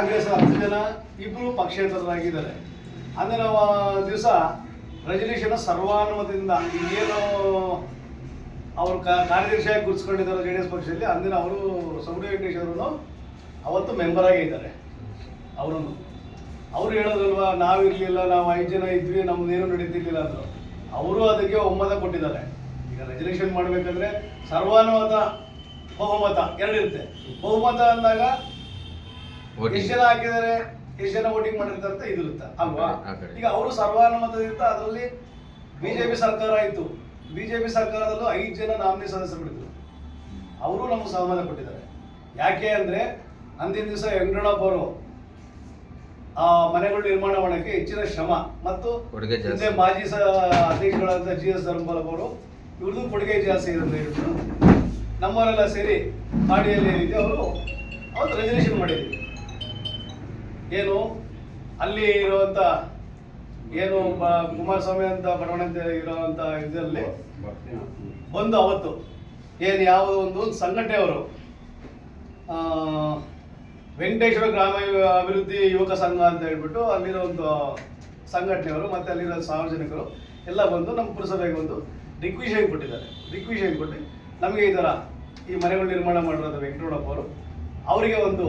ಕಾಂಗ್ರೆಸ್ ಹತ್ತು ಜನ ಇಬ್ಬರು ಪಕ್ಷೇತರರಾಗಿದ್ದಾರೆ. ಅಂದಿನ ದಿವಸ ರೆಸಲ್ಯೂಷನ್ ಸರ್ವಾನುಮತದಿಂದ ಏನು ಅವರು ಕಾರ್ಯದರ್ಶಿಯಾಗಿ ಗುರುತಿಸ್ಕೊಂಡಿದ್ದಾರೆ ಜೆ ಡಿ ಎಸ್ ಪಕ್ಷದಲ್ಲಿ, ಅಂದಿನ ಅವರು ಸೌಮ್ಯ ವೆಂಕಟೇಶ್ ಅವರನ್ನು ಅವತ್ತು ಮೆಂಬರ್ ಆಗಿದ್ದಾರೆ. ಅವರನ್ನು. ಅವರು ಹೇಳೋದಲ್ವಾ ನಾವಿರಲಿಲ್ಲ ನಾವು ಐದು ಜನ ಇದ್ವಿ, ನಮ್ದೇನು ನಡೀತಿರ್ಲಿಲ್ಲ ಅಂದರು. ಅವರು ಅದಕ್ಕೆ ಒಮ್ಮತ ಕೊಟ್ಟಿದ್ದಾರೆ. ಈಗ ರೆಸಲ್ಯೂಷನ್ ಮಾಡಬೇಕಂದ್ರೆ ಸರ್ವಾನುಮತ, ಬಹುಮತ, ಎರಡಿರುತ್ತೆ. ಬಹುಮತ ಅಂದಾಗ. ಎಷ್ಟು ಜನ ಹಾಕಿದ್ದಾರೆ? ಎಷ್ಟು ಜನ ವೋಟಿಂಗ್ ಮಾಡಿರ್ತಾರೆ ಅಂತ ಇದಿರುತ್ತೆ ಅಲ್ವಾ? ಈಗ ಅವರು ಸರ್ವಾನುಮತದಿಂದ ಅದರಲ್ಲಿ ಬಿಜೆಪಿ ಸರ್ಕಾರ ಆಯಿತು. ಬಿಜೆಪಿ ಸರ್ಕಾರದಲ್ಲೂ ಐದು ಜನ ನಾಮಿನಿ ಸದಸ್ಯರು ಬಿಡಿದ್ರು ಅವರು ನಮ್ಗೆ ಸಹಮತ ಕೊಟ್ಟಿದ್ದಾರೆ. ಯಾಕೆ ಅಂದ್ರೆ ಅಂದಿನ ದಿವಸ ವೆಂಕಟಪ್ಪ ಅವರು ಆ ಮನೆಗಳು ನಿರ್ಮಾಣ ಮಾಡೋಕ್ಕೆ ಹೆಚ್ಚಿನ ಶ್ರಮ ಮತ್ತು. ಹಿಂದೆ ಮಾಜಿ ಸ ಅಧ್ಯಕ್ಷಗಳಾದಂಥ ಜಿ ಎಸ್ ಧರ್ಮಪಾಲ್ ಅವರು ಇವ್ರದ್ದು ಕೊಡುಗೆ ಜಾಸ್ತಿ ಇದೆ ಅಂತ ಹೇಳ್ಬಿಟ್ಟು ನಮ್ಮವರೆಲ್ಲ ಸೇರಿ ಪಾಡಿಯಲ್ಲಿ ಏನಿದೆ ಅವರು ಅವತ್ತು ರೆಸಲ್ಯೂಷನ್ ಏನು? ಅಲ್ಲಿ ಇರುವಂತ ಏನು ಕುಮಾರಸ್ವಾಮಿ ಅಂತ ಬಡವಣ ಇರುವಂತ ಇದರಲ್ಲಿ ಬಂದು ಅವತ್ತು ಏನು ಯಾವ ಒಂದು ಒಂದು ಸಂಘಟನೆ ಅವರು ವೆಂಕಟೇಶ್ವರ ಗ್ರಾಮ ಅಭಿವೃದ್ಧಿ ಯುವಕ ಸಂಘ ಅಂತ ಹೇಳ್ಬಿಟ್ಟು ಅಲ್ಲಿರೋ ಒಂದು ಸಂಘಟನೆಯವರು ಮತ್ತೆ ಅಲ್ಲಿರೋ ಸಾರ್ವಜನಿಕರು ಎಲ್ಲ ಬಂದು ನಮ್ಮ ಪುರಸಭೆಗೆ ಒಂದು ರಿಕ್ವಿಷನ್ ಕೊಟ್ಟಿದ್ದಾರೆ. ರಿಕ್ವಿಷನ್ ಕೊಟ್ಟು ನಮಗೆ ಈ ಥರ ಈ ಮನೆಗಳು ನಿರ್ಮಾಣ ಮಾಡಿರೋದು ವೆಂಕಟರಮಣಪ್ಪ ಅವರು, ಅವರಿಗೆ ಒಂದು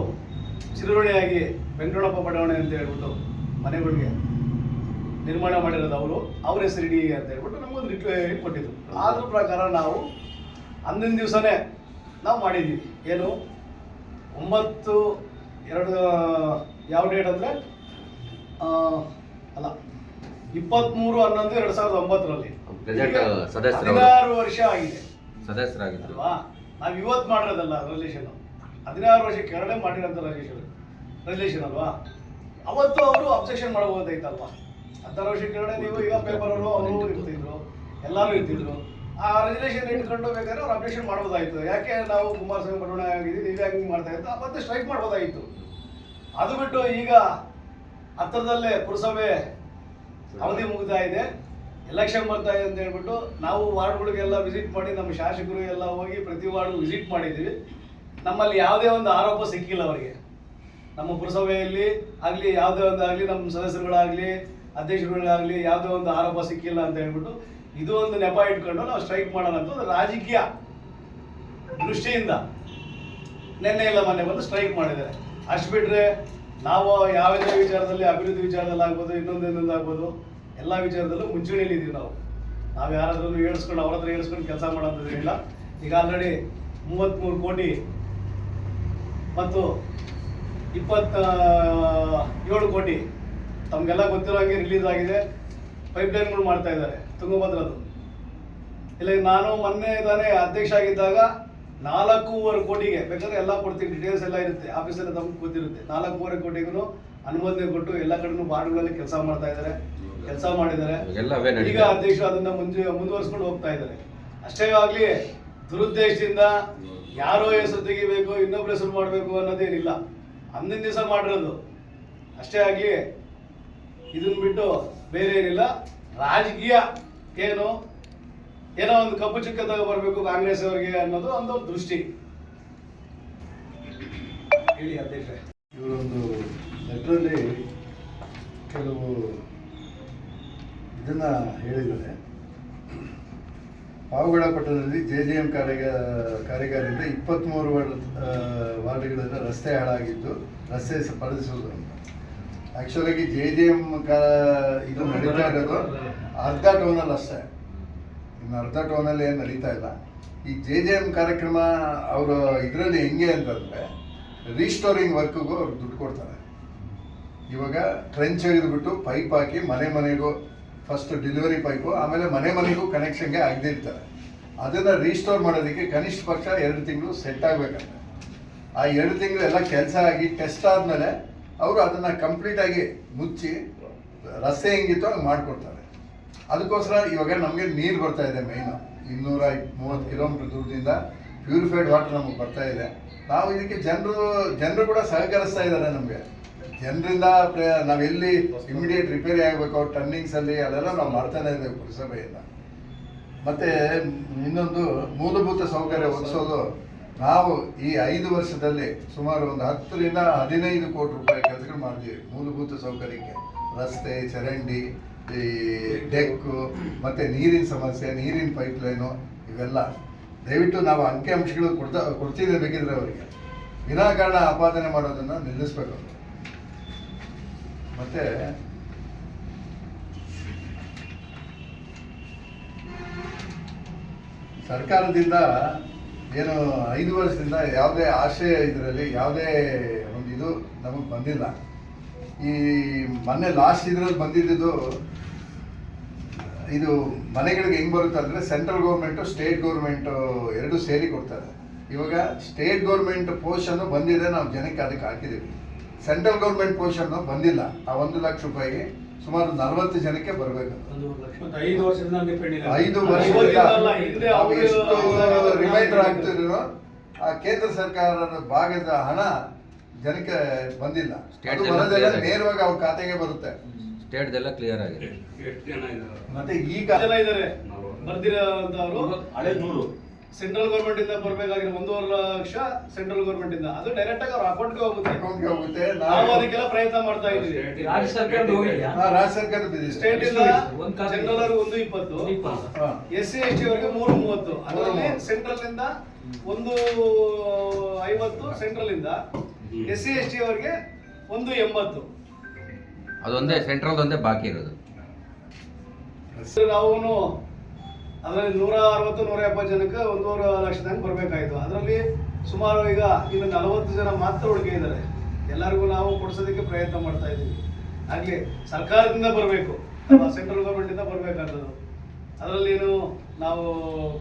ಚಿರುಣಿಯಾಗಿ ವೆಂಕಟಪ್ಪ ಬಡಾವಣೆ ಅಂತ ಹೇಳ್ಬಿಟ್ಟು ಮನೆಗಳಿಗೆ ನಿರ್ಮಾಣ ಮಾಡಿರೋದು ಅವರು ಅವ್ರ ಹೆಸರಿಡಿ ಅಂತ ಹೇಳ್ಬಿಟ್ಟು ನಮಗೊಂದು ರಿಕ್ವೆಸ್ಟ್ ಕೊಟ್ಟಿದ್ರು. ಅದ್ರ ಪ್ರಕಾರ ನಾವು ಅಂದಿನ ದಿವಸನೇ ನಾವು ಮಾಡಿದ್ವಿ. ಏನು? ಒಂಬತ್ತು ಎರಡು ಯಾವ ಡೇಟ್ ಅಂದರೆ? ಅಲ್ಲ ಇಪ್ಪತ್ತ್ಮೂರು ಹನ್ನೊಂದು ಎರಡು ಸಾವಿರದ ಒಂಬತ್ತರಲ್ಲಿ. ಹದಿನಾರು ವರ್ಷ ಆಗಿದೆ. ಸದಸ್ಯರಾಗಿದೆ ಅಲ್ವಾ? ನಾವು ಇವತ್ತು ಮಾಡಿರೋದಲ್ಲ ರಿಲೇಷನ್ ಹದಿನಾರು ವರ್ಷ ಕೆಳಗಡೆ ಮಾಡಿರೋಂಥ ರಿಲೇಷನ್ ರಿಲೇಷನ್ ಅಲ್ವಾ? ಅವತ್ತು ಅವರು ಅಬ್ಸೆಕ್ಷನ್ ಮಾಡಬಹುದಾಯ್ತಲ್ವಾ ಹದಿನಾರು ವರ್ಷ ಕೆರಳೆ ನೀವು ಈಗ ಪೇಪರ್ ಅವರು ಅವರು ಇರ್ತಿದ್ರು, ಎಲ್ಲರೂ ಇರ್ತಿದ್ರು. ಆ ರಿಲೇಷನ್ ಇಟ್ಕೊಂಡು ಬೇಕಾದ್ರೆ ಅವ್ರು ಅಬ್ಜೆಕ್ಷನ್ ಮಾಡ್ಬೋದಾಯ್ತು ಯಾಕೆ ನಾವು ಕುಮಾರಸ್ವಾಮಿ ಬಡವಣೆ ಆಗಿದ್ದೀವಿ, ನೀವೇ ಹಂಗೆ ಮಾಡ್ತಾ ಇತ್ತು ಮತ್ತೆ ಸ್ಟ್ರೈಕ್ ಮಾಡ್ಬೋದಾಗಿತ್ತು ಅದು ಬಿಟ್ಟು ಈಗ ಹತ್ತಿರದಲ್ಲೇ ಪುರಸಭೆ ಅವಧಿ ಮುಗಿತಾ ಇದೆ. ಎಲೆಕ್ಷನ್ ಬರ್ತಾ ಇದೆ ಅಂತ ಹೇಳ್ಬಿಟ್ಟು ನಾವು ವಾರ್ಡ್ಗಳಿಗೆಲ್ಲ ವಿಸಿಟ್ ಮಾಡಿ, ನಮ್ಮ ಶಾಸಕರು ಎಲ್ಲ ಹೋಗಿ ಪ್ರತಿ ವಾರ್ಡ್ ವಿಸಿಟ್ ಮಾಡಿದ್ದೀವಿ. ನಮ್ಮಲ್ಲಿ ಯಾವುದೇ ಒಂದು ಆರೋಪ ಸಿಕ್ಕಿಲ್ಲ ಅವರಿಗೆ. ನಮ್ಮ ಪುರಸಭೆಯಲ್ಲಿ ಆಗಲಿ, ಯಾವುದೇ ಒಂದು ಆಗಲಿ, ನಮ್ಮ ಸದಸ್ಯರುಗಳಾಗಲಿ, ಅಧ್ಯಕ್ಷರುಗಳಾಗಲಿ ಯಾವುದೇ ಒಂದು ಆರೋಪ ಸಿಕ್ಕಿಲ್ಲ ಅಂತ ಹೇಳ್ಬಿಟ್ಟು ಇದು ಒಂದು ನೆಪ ಇಟ್ಕೊಂಡು ನಾವು ಸ್ಟ್ರೈಕ್ ಮಾಡೋಣ ಅಂತ ರಾಜಕೀಯ ದೃಷ್ಟಿಯಿಂದ ನಿನ್ನೆ ಇಲ್ಲ ಮೊನ್ನೆ ಬಂದು ಸ್ಟ್ರೈಕ್ ಮಾಡಿದ್ದಾರೆ. ಅಷ್ಟು ಬಿಟ್ಟರೆ ನಾವು ಯಾವುದೇ ವಿಚಾರದಲ್ಲಿ ಅಭಿವೃದ್ಧಿ ವಿಚಾರದಲ್ಲಿ ಆಗ್ಬೋದು, ಇನ್ನೊಂದು ಇನ್ನೊಂದು ಆಗ್ಬೋದು, ಎಲ್ಲ ವಿಚಾರದಲ್ಲೂ ಮುಂಚೂಣಿಯಲ್ಲಿ ಇದೀವಿ ನಾವು. ನಾವು ಯಾರಾದ್ರೂ ಹೇಳಿಸ್ಕೊಂಡು ಅವ್ರ ಹತ್ರ ಹೇಳಿಸ್ಕೊಂಡು ಕೆಲಸ ಮಾಡೋದಿಲ್ಲ ಈಗ ಆಲ್ರೆಡಿ ಮೂವತ್ತ್ಮೂರು ಕೋಟಿ ಮತ್ತು ಇಪ್ಪತ್ತ ಏಳು ಕೋಟಿ. ತಮಗೆಲ್ಲ ಗೊತ್ತಿರೋ ಹಾಗೆ ರಿಲೀಸ್ ಆಗಿದೆ. ಪೈಪ್ಲೈನ್ಗಳು ಮಾಡ್ತಾ ಇದ್ದಾರೆ. ತುಂಗಭದ್ರದ್ದು ಇಲ್ಲ ನಾನು ಮೊನ್ನೆ ತಾನೇ ಅಧ್ಯಕ್ಷ ಆಗಿದ್ದಾಗ ನಾಲ್ಕೂವರೆ ಕೋಟಿಗೆ ಬೇಕಾದ್ರೆ ಎಲ್ಲ ಕೊಡ್ತೀನಿ ಡೀಟೇಲ್ಸ್ ಎಲ್ಲ ಇರುತ್ತೆ ಆಫೀಸಲ್ಲಿ ತಮ್ಗೆ ಗೊತ್ತಿರುತ್ತೆ. ನಾಲ್ಕೂವರೆ ಕೋಟಿಗೂ ಅನುಮೋದನೆ ಕೊಟ್ಟು ಎಲ್ಲ ಕಡೆನೂ ವಾರ್ಡ್ಗಳಲ್ಲಿ ಕೆಲಸ ಮಾಡ್ತಾ ಇದ್ದಾರೆ. ಕೆಲಸ ಮಾಡಿದ್ದಾರೆ. ಈಗ ಅಧ್ಯಕ್ಷ ಅದನ್ನು ಮುಂಜೆ ಮುಂದುವರಿಸ್ಕೊಂಡು ಹೋಗ್ತಾ ಇದ್ದಾರೆ. ಅಷ್ಟೇ ಆಗ್ಲಿ ದುರುದ್ದೇಶದಿಂದ ಯಾರೋ ಹೆಸರು ತೆಗಿಬೇಕು ಇನ್ನೊಬ್ಬರು ಹೆಸರು ಮಾಡಬೇಕು ಅನ್ನೋದೇನಿಲ್ಲ. ಅಂದಿನ ದಿವಸ ಮಾಡಿರೋದು. ಅಷ್ಟೇ ಆಗಲಿ ಇದನ್ನ ಬಿಟ್ಟು ಬೇರೆ ಏನಿಲ್ಲ ರಾಜಕೀಯ ಏನು? ಏನೋ ಒಂದು ಕಪ್ಪು ಚಿಕ್ಕ ಬರಬೇಕು ಕಾಂಗ್ರೆಸ್ ಅವರಿಗೆ ಅನ್ನೋದು ಒಂದು ದೃಷ್ಟಿ. ಹೇಳಿ ಅಧ್ಯಕ್ಷ ಇವರೊಂದು ಲೆಟ್ರಲ್ಲಿ ಕೆಲವು ಇದನ್ನ ಹೇಳಿದ್ದಾರೆ. ಪಾವಗಡ ಪಟ್ಟಣದಲ್ಲಿ ಜೆ ಜೆ ಎಂ ಕಾರ್ಯ ಕಾರ್ಯಗಾರದಿಂದ ಇಪ್ಪತ್ತ್ಮೂರು ವಾರ್ಡ್ ಆ, ವಾರ್ಡ್ಗಳಲ್ಲಿ ರಸ್ತೆ ಹಾಳಾಗಿದ್ದು ರಸ್ತೆ ಸ್ಪರ್ಧಿಸುವುದು ಆ್ಯಕ್ಚುಲಾಗಿ ಜೆ ಜೆ ಎಂ ಕಾ ಇದು ನಡೀತಾ ಇರೋದು ಅರ್ಧ ಟೋನಲ್ಲಿ ಅಷ್ಟೇ. ಇನ್ನು ಅರ್ಧ ಟೋನಲ್ಲಿ ಏನು ನಡೀತಾ ಇಲ್ಲ. ಈ ಜೆ ಜೆ ಎಂ ಕಾರ್ಯಕ್ರಮ ಅವರು ಇದರಲ್ಲಿ ಹೆಂಗೆ ಅಂತಂದರೆ ರೀಸ್ಟೋರಿಂಗ್ ವರ್ಕ್ಗೂ ಅವ್ರು ದುಡ್ಡು ಕೊಡ್ತಾರೆ. ಇವಾಗ ಟ್ರೆಂಚ್ ಹಿಡಿದುಬಿಟ್ಟು ಪೈಪ್ ಹಾಕಿ ಮನೆ ಮನೆಗೂ ಫಸ್ಟ್ ಡೆಲಿವರಿ ಪೈಪು ಆಮೇಲೆ ಮನೆ ಮನೆಗೂ ಕನೆಕ್ಷನ್ಗೆ ಆಗದೇ ಇರ್ತಾರೆ. ಅದನ್ನು ರೀಸ್ಟೋರ್ ಮಾಡೋದಕ್ಕೆ ಕನಿಷ್ಠ ಪಕ್ಷ ಎರಡು ತಿಂಗಳು ಸೆಟ್ ಆಗಬೇಕಂತೆ. ಆ ಎರಡು ತಿಂಗಳು ಎಲ್ಲ ಕೆಲಸ ಆಗಿ ಟೆಸ್ಟ್ ಆದಮೇಲೆ ಅವರು ಅದನ್ನು ಕಂಪ್ಲೀಟಾಗಿ ಮುಚ್ಚಿ ರಸ್ತೆ ಹೆಂಗಿತ್ತು ಹಂಗೆ ಮಾಡಿಕೊಡ್ತಾರೆ. ಅದಕ್ಕೋಸ್ಕರ ಇವಾಗ ನಮಗೆ ನೀರು ಬರ್ತಾ ಇದೆ ಮೈನು ಇನ್ನೂರ ಮೂವತ್ತು ಕಿಲೋಮೀಟರ್ ದೂರದಿಂದ ಪ್ಯೂರಿಫೈಡ್ ವಾಟರ್ ನಮಗೆ ಬರ್ತಾ ಇದೆ. ನಾವು ಇದಕ್ಕೆ ಜನರು ಜನರು ಕೂಡ ಸಹಕರಿಸ್ತಾ ಇದ್ದಾರೆ ನಮಗೆ. ಜನರಿಂದ ನಾವೆಲ್ಲಿ ಇಮಿಡಿಯೇಟ್ ರಿಪೇರಿ ಆಗಬೇಕು ಟರ್ನಿಂಗ್ಸಲ್ಲಿ ಅದೆಲ್ಲ ನಾವು ಮಾಡ್ತಾನೆ ಇದ್ದೇವೆ ಪುರಸಭೆಯಿಂದ. ಮತ್ತೆ ಇನ್ನೊಂದು ಮೂಲಭೂತ ಸೌಕರ್ಯ ಒದಗಿಸೋದು ನಾವು ಈ ಐದು ವರ್ಷದಲ್ಲಿ ಸುಮಾರು ಒಂದು ಹತ್ತರಿಂದ ಹದಿನೈದು ಕೋಟಿ ರೂಪಾಯಿ ಕೆಲಸಗಳು ಮಾಡಿದ್ವಿ ಮೂಲಭೂತ ಸೌಕರ್ಯಕ್ಕೆ. ರಸ್ತೆ, ಚರಂಡಿ, ಈ ಡೆಕ್ಕು ಮತ್ತೆ ನೀರಿನ ಸಮಸ್ಯೆ, ನೀರಿನ ಪೈಪ್ಲೈನು ಇವೆಲ್ಲ. ದಯವಿಟ್ಟು ನಾವು ಅಂಕಿ ಅಂಶಗಳು ಕೊಡ್ತಾ ಕೊಡ್ತಿದ್ದೆ ಬೇಕಿದ್ರೆ ಅವರಿಗೆ. ವಿನಾಕಾರಣ ಆಪಾದನೆ ಮಾಡೋದನ್ನ ನಿಲ್ಲಿಸ್ಬೇಕು. ಮತ್ತೆ ಸರ್ಕಾರದಿಂದ ಏನು ಐದು ವರ್ಷದಿಂದ ಯಾವುದೇ ಆಶಯ ಇದರಲ್ಲಿ ಯಾವುದೇ ಒಂದು ಇದು ನಮಗೆ ಬಂದಿಲ್ಲ. ಈ ಮೊನ್ನೆ ಲಾಸ್ಟ್ ಇದರಲ್ಲಿ ಬಂದಿದ್ದು ಇದು ಮನೆಗಳಿಗೆ ಹೆಂಗೆ ಬರುತ್ತೆ ಅಂದರೆ ಸೆಂಟ್ರಲ್ ಗೌರ್ಮೆಂಟು ಸ್ಟೇಟ್ ಗೌರ್ಮೆಂಟು ಎರಡು ಸೇರಿ ಕೊಡ್ತಾರೆ. ಇವಾಗ ಸ್ಟೇಟ್ ಗೌರ್ಮೆಂಟ್ ಪೋರ್ಷನ್ ಬಂದಿದೆ, ನಾವು ಜನಕ್ಕೆ ಅದಕ್ಕೆ ಹಾಕಿದ್ದೀವಿ ಸೆಂಟ್ರಲ್ ಗೌರ್ಮೆಂಟ್ ಪೋರ್ಷನ್ ಬಂದಿಲ್ಲ. ಆ ಒಂದು ಲಕ್ಷ ರೂಪಾಯಿಗೆ ಸುಮಾರು ನಲವತ್ತು ಜನಕ್ಕೆ ಬರಬೇಕು. ಐದು ವರ್ಷದಿಂದ ನಾವು ಎಷ್ಟು ರಿಮೈಂಡರ್ ಆಗ್ತಿರೋ ಆ ಕೇಂದ್ರ ಸರ್ಕಾರದ ಭಾಗದ ಹಣ ಜನಕ್ಕೆ ಬಂದಿಲ್ಲ. ಎಲ್ಲ. ನೇರವಾಗಿ ಅವ್ರ ಖಾತೆಗೆ ಬರುತ್ತೆ. ಸ್ಟೇಟ್ದೆಲ್ಲ ಕ್ಲಿಯರ್ ಆಗಿದೆ. ಎಷ್ಟು ಜನ ಇದ್ದಾರೆ? ಮತ್ತೆ ಈಗ ಜನ ಇದ್ದಾರೆ? ಬರ್ದಿರೋಂಥವ್ರು? ಹಳೆ ನೂರು. ಸೆಂಟ್ರಲ್ ಗೌರ್ಮೆಂಟ್ ಇಂದ ಬರ್ಬೇಕಾಗಿರೋ ಒಂದೂವರೆ ಲಕ್ಷ ಸೆಂಟ್ರಲ್ ಗೌರ್ಮೆಂಟ್ ಇಂದ ಅದು ಡೈರೆಕ್ಟ್ ಆಗಿ ಅವ್ರ ಅಕೌಂಟ್ಗೆ ಹೋಗುತ್ತೆ ಅಕೌಂಟ್ಗೆ ಹೋಗುತ್ತೆ ನಾವು ನಾವು ಅದಕ್ಕೆಲ್ಲ ಪ್ರಯತ್ನ ಮಾಡ್ತಾ ಇದ್ದೀವಿ ರಾಜ್ಯ ಸರ್ಕಾರ ಹೋಗಿದ್ಯಾ ಹಾ, ರಾಜ್ಯ. ಸ್ಟೇಟ್ ಇಂದ ಒಂದ್ ಖಾತೆ. ಜನರಲ್ ಅವ್ರಿಗೆ ಒಂದು ಇಪ್ಪತ್ತು ಒಂದು ಇಪ್ಪತ್ತು. ಹಾ. ಎಸ್ ಸಿ ಎಸ್ ಟಿ ಅವರಿಗೆ ಮೂರು ಮೂವತ್ತು ಅದರಲ್ಲಿ. ಸೆಂಟ್ರಲ್ ಇಂದ ಒಂದು ಐವತ್ತು ಸೆಂಟ್ರಲ್ ಇಂದ ಎಸ್ ಸಿ ಎಸ್ ಟಿ ಅವರಿಗೆ ಒಂದು ಎಂಬತ್ತು ಅದೊಂದೇ ಸೆಂಟ್ರಲ್ ಒಂದೇ ಬಾಕಿ ಇರೋದು ನಾವು ಅದರಲ್ಲಿ ನೂರ ಅರವತ್ತು ನೂರ ಎಪ್ಪತ್ತು ಜನಕ್ಕೆ ಒಂದೂವರೆ ಲಕ್ಷದಂಗೆ ಬರಬೇಕಾಯ್ತು. ಅದರಲ್ಲಿ ಸುಮಾರು ಈಗ ಇನ್ನು ನಲವತ್ತು ಜನ ಮಾತ್ರ ಉಳಿಕೆ ಇದ್ದಾರೆ. ಎಲ್ಲರಿಗೂ ನಾವು ಕೊಡಿಸೋದಕ್ಕೆ ಪ್ರಯತ್ನ ಮಾಡ್ತಾ ಇದ್ದೀವಿ. ಆಗಲಿ ಸರ್ಕಾರದಿಂದ ಬರಬೇಕು. ಸೆಂಟ್ರಲ್ ಗೌರ್ಮೆಂಟಿಂದ ಬರಬೇಕಾದದ್ದು. ಅದರಲ್ಲಿ ಏನು ನಾವು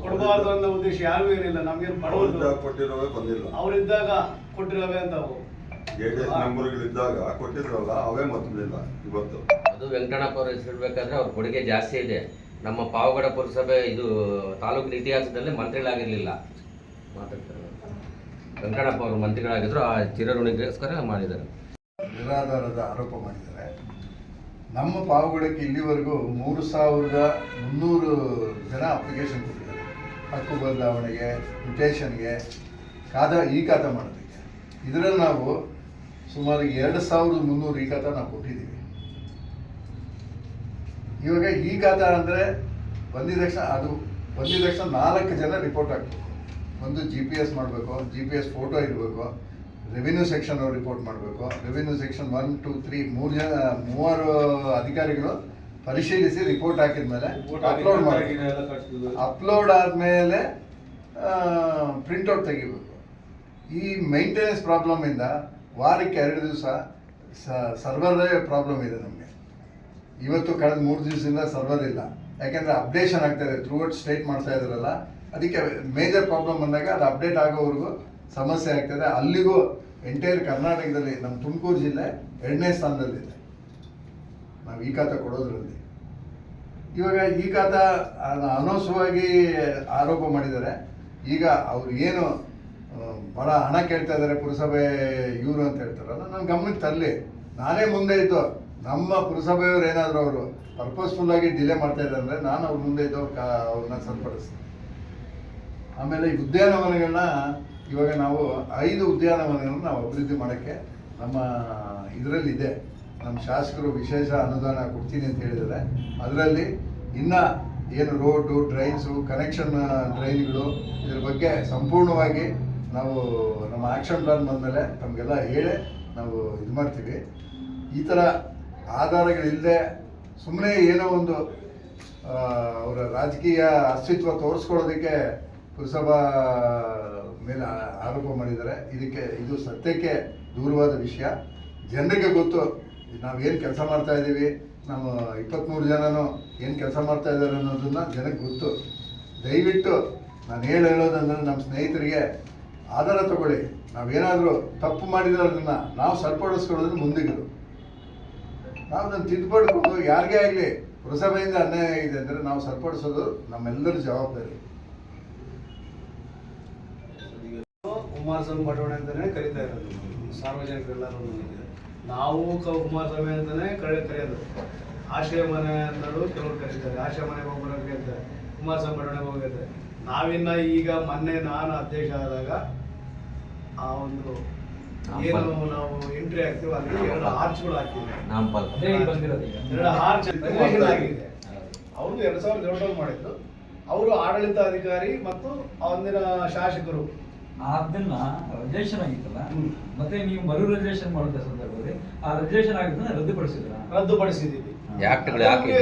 ಕೊಡಬಾರ್ದು ಅನ್ನೋ ಉದ್ದೇಶ ಯಾರಿಗೂ ಏನಿಲ್ಲ. ನಮ್ಗೇನು ಬಡವರು ಕೊಟ್ಟಿರೋವೇ ಬಂದಿಲ್ಲ. ಅವರಿದ್ದಾಗ ಕೊಟ್ಟಿರೋವೇ ಅಂತ ಮೆಂಬರ್ಗಳಿದ್ದಾಗ ಕೊಟ್ಟಿದ್ರಲ್ಲ ಅವೇ ಬಂದಿಲ್ಲ ಇವತ್ತು. ಅದು ವೆಂಕಟಪ್ಪ ಅವ್ರ ಹೆಸರು ಇಡ್ಬೇಕಾದ್ರೆ ಅವ್ರ ಕೊಡುಗೆ ಜಾಸ್ತಿ ಇದೆ. ನಮ್ಮ ಪಾವಗಡ ಪುರಸಭೆ ಇದು ತಾಲೂಕಿನ ಇತಿಹಾಸದಲ್ಲಿ ಮಂತ್ರಿಗಳಾಗಿರಲಿಲ್ಲ. ಮಾತಾಡ್ತಾರೆ. ವೆಂಕಟಪ್ಪ ಅವರು ಮಂತ್ರಿಗಳಾಗಿದ್ರು, ಆ ಚಿರಋಣಿಗೋಸ್ಕರ ಮಾಡಿದ್ದಾರೆ. ನಿರಾಧಾರದ ಆರೋಪ ಮಾಡಿದ್ದಾರೆ. ನಮ್ಮ ಪಾವಗಡಕ್ಕೆ ಇಲ್ಲಿವರೆಗೂ ಮೂರು ಸಾವಿರದ ಮುನ್ನೂರು ಜನ ಅಪ್ಲಿಕೇಶನ್ ಕೊಟ್ಟಿದ್ದಾರೆ. ಹಕ್ಕು ಬದಲಾವಣೆಗೆ, ಮ್ಯುಟೇಷನ್ಗೆ ಕಾದ ಈ ಖಾತ ಮಾಡೋದಕ್ಕೆ. ಇದರಲ್ಲಿ ನಾವು ಸುಮಾರು ಎರಡು ಸಾವಿರದ ಮುನ್ನೂರು ಈ ಖಾತ ನಾವು ಕೊಟ್ಟಿದ್ದೀವಿ. ಇವಾಗ ಈ ಖಾತಾ ಅಂದರೆ ಬಂದಿದ ತಕ್ಷಣ ಅದು ಬಂದಿದ ತಕ್ಷಣ ನಾಲ್ಕು ಜನ ರಿಪೋರ್ಟ್ ಹಾಕ್ಬೇಕು. ಒಂದು ಜಿ ಪಿ ಎಸ್ ಮಾಡಬೇಕು ಜಿ ಪಿ ಎಸ್ ಫೋಟೋ ಇರಬೇಕು ರೆವಿನ್ಯೂ ಸೆಕ್ಷನ್ ಅವ್ರು ರಿಪೋರ್ಟ್ ಮಾಡಬೇಕು revenue section one two three ಮೂರು ಜನ ಮೂವರು ಅಧಿಕಾರಿಗಳು ಪರಿಶೀಲಿಸಿ ರಿಪೋರ್ಟ್ ಹಾಕಿದ ಮೇಲೆ ಅಪ್ಲೋಡ್ ಮಾಡಿ ಅಪ್ಲೋಡ್ ಆದಮೇಲೆ ಪ್ರಿಂಟೌಟ್ ತೆಗಿಬೇಕು. ಈ ಮೇಂಟೆನೆನ್ಸ್ ಪ್ರಾಬ್ಲಮಿಂದ ವಾರಕ್ಕೆ ಎರಡು ದಿವಸ ಸರ್ವರೇ ಪ್ರಾಬ್ಲಮ್ ಇದೆ ನಮಗೆ. ಇವತ್ತು ಕಳೆದ ಮೂರು ದಿವಸದಿಂದ ಸರ್ವರ್ ಇಲ್ಲ. ಯಾಕೆಂದ್ರೆ ಅಪ್ಡೇಷನ್ ಆಗ್ತಾ ಇದೆ ಥ್ರೂಔಟ್ ಸ್ಟೇಟ್ ಮಾಡ್ತಾ ಇದ್ರಲ್ಲ, ಅದಕ್ಕೆ ಮೇಜರ್ ಪ್ರಾಬ್ಲಮ್ ಬಂದಾಗ ಅದು ಅಪ್ಡೇಟ್ ಆಗೋವರೆಗೂ ಸಮಸ್ಯೆ ಆಗ್ತದೆ ಅಲ್ಲಿಗೂ ಎಂಟೈರ್ ಕರ್ನಾಟಕದಲ್ಲಿ ನಮ್ಮ ತುಮಕೂರು ಜಿಲ್ಲೆ ಎರಡನೇ ಸ್ಥಾನದಲ್ಲಿದೆ. ನಾವು ಈ ಖಾತ ಕೊಡೋದ್ರಲ್ಲಿ. ಇವಾಗ ಈ ಖಾತ ಅನ- ಆರೋಪ ಮಾಡಿದ್ದಾರೆ. ಈಗ ಅವ್ರು ಏನು ಬಹಳ ಹಣ ಕೇಳ್ತಾ ಇದ್ದಾರೆ ಪುರಸಭೆ ಇವರು ಅಂತ ಹೇಳ್ತಾರಲ್ಲ ನನ್ನ ಗಮನಕ್ಕೆ ತರಲಿ. ನಾನೇ ಮುಂದೆ ಇದ್ದು ನಮ್ಮ ಪುರಸಭೆಯವರು ಏನಾದರೂ ಅವರು ಪರ್ಪಸ್ಫುಲ್ ಆಗಿ ಡಿಲೇ ಮಾಡ್ತಾ ಇದ್ದಾರೆ ಅಂದರೆ ನಾನು ಅವ್ರ ಮುಂದೆ ಇದ್ದವ್ರು ಕಾ ಅವ್ರನ್ನ ಸರಿಪಡಿಸ್ತೀನಿ. ಆಮೇಲೆ ಈ ಉದ್ಯಾನವನಗಳನ್ನ ಇವಾಗ ನಾವು ಐದು ಉದ್ಯಾನವನಗಳನ್ನ ನಾವು ಅಭಿವೃದ್ಧಿ ಮಾಡೋಕ್ಕೆ ನಮ್ಮ ಇದರಲ್ಲಿದೆ. ನಮ್ಮ ಶಾಸಕರು ವಿಶೇಷ ಅನುದಾನ ಕೊಡ್ತೀನಿ ಅಂತ ಹೇಳಿದರೆ ಅದರಲ್ಲಿ ಇನ್ನ ಏನು ರೋಡು ಡ್ರೈನ್ಸು ಕನೆಕ್ಷನ್ ಡ್ರೈನ್ಗಳು ಇದ್ರ ಬಗ್ಗೆ ಸಂಪೂರ್ಣವಾಗಿ ನಾವು ನಮ್ಮ ಆಕ್ಷನ್ ಪ್ಲಾನ್ ಬಂದಮೇಲೆ ತಮಗೆಲ್ಲ ಹೇಳಿ ನಾವು ಇದು ಮಾಡ್ತೀವಿ. ಈ ಥರ ಆಧಾರಗಳಿಲ್ಲದೆ ಸುಮ್ಮನೆ ಏನೋ ಒಂದು ಅವರ ರಾಜಕೀಯ ಅಸ್ತಿತ್ವ ತೋರಿಸ್ಕೊಳ್ಳೋದಕ್ಕೆ ಪುರಸಭಾ ಮೇಲೆ ಆರೋಪ ಮಾಡಿದ್ದಾರೆ. ಇದಕ್ಕೆ, ಇದು ಸತ್ಯಕ್ಕೆ ದೂರವಾದ ವಿಷಯ. ಜನರಿಗೆ ಗೊತ್ತು ನಾವೇನು ಕೆಲಸ ಮಾಡ್ತಾ ಇದ್ದೀವಿ ನಾವು ಇಪ್ಪತ್ತ್ಮೂರು ಜನನೂ ಏನು ಕೆಲಸ ಮಾಡ್ತಾ ಇದ್ದಾರೆ ಅನ್ನೋದನ್ನ ಜನಕ್ಕೆ ಗೊತ್ತು. ದಯವಿಟ್ಟು ನಾನು ಹೇಳಿ ಹೇಳೋದಂದ್ರೆ ನಮ್ಮ ಸ್ನೇಹಿತರಿಗೆ ಆಧಾರ ತಗೊಳ್ಳಿ. ನಾವೇನಾದರೂ ತಪ್ಪು ಮಾಡಿದ್ರೆ ಅದನ್ನು ನಾವು ಸರಿಪಡಿಸ್ಕೊಳ್ಳೋದ್ರ ಮುಂದಿಗಳು ನಾವು ಅದನ್ನು ತಿದ್ದುಪಡ್ಕೊಂಡು ಯಾರಿಗೇ ಆಗಲಿ ಪುರಸಭೆಯಿಂದ ಅನ್ಯಾಯ ಇದೆ ಅಂದರೆ ನಾವು ಸರಿಪಡಿಸೋದು ನಮ್ಮೆಲ್ಲರ ಜವಾಬ್ದಾರಿ. ಕುಮಾರಸ್ವಾಮಿ ಬಡವಣೆ ಅಂತಾನೆ ಕರಿತಾ ಇರೋದು. ಸಾರ್ವಜನಿಕರೆಲ್ಲರೂ ನಾವು ಕುಮಾರಸ್ವಾಮಿ ಅಂತಾನೆ ಕರೆ, ಕರೆಯೋದು. ಆಶ್ರಯ ಮನೆ ಅಂತಲೂ ಕೆಲವರು ಕರೀತಾರೆ. ಆಶ್ರಯ ಮನೆಗೆ ಹೋಗ್ಬರೋಕೆ ಅಂತಾರೆ ಕುಮಾರಸ್ವಾಮಿ ಬಡವಣೆಗೆ ಹೋಗಿರ್ತಾರೆ ನಾವಿನ್ನ ಈಗ ಮೊನ್ನೆ ನಾನು ಅಧ್ಯಕ್ಷ ಆದಾಗ ಆ ಒಂದು ಏನು ನಾವು ಎಂಟ್ರಿ ಆಗ್ತೀವಿ ಅಲ್ಲಿ ಎರಡು ಆರ್ಚ್ಗಳು ಬಂದಿರೋದು ಈಗ. ಎರಡು ಆರ್ಚ್ ಆಗಿದೆ. ಅವ್ರದ್ದು ಎರಡ್ ಸಾವಿರದ ಏಳರಲ್ಲಿ ಮಾಡಿದ್ದು. ಅವರು ಆಡಳಿತಾಧಿಕಾರಿ ಮತ್ತು ಅಂದಿನ ಶಾಸಕರು. ಅದನ್ನ ರಿಜರ್ವೇಶನ್ ಆಗಿತ್ತಲ್ಲ? ಹ್ಮ್. ಮತ್ತೆ ನೀವು ಮರು ರಿಜರ್ವೇಶನ್ ಮಾಡಿದ ಸಂದರ್ಭದಲ್ಲಿ ಆ ರಿಜರ್ವೇಶನ್ ಆಗಿದ್ದನ್ನ ರದ್ದುಪಡಿಸಿದ್ರ? ರದ್ದುಪಡಿಸಿದ್ದೀವಿ. ಯಾಕ್ಟ್ಗಳು ಹಾಕಿ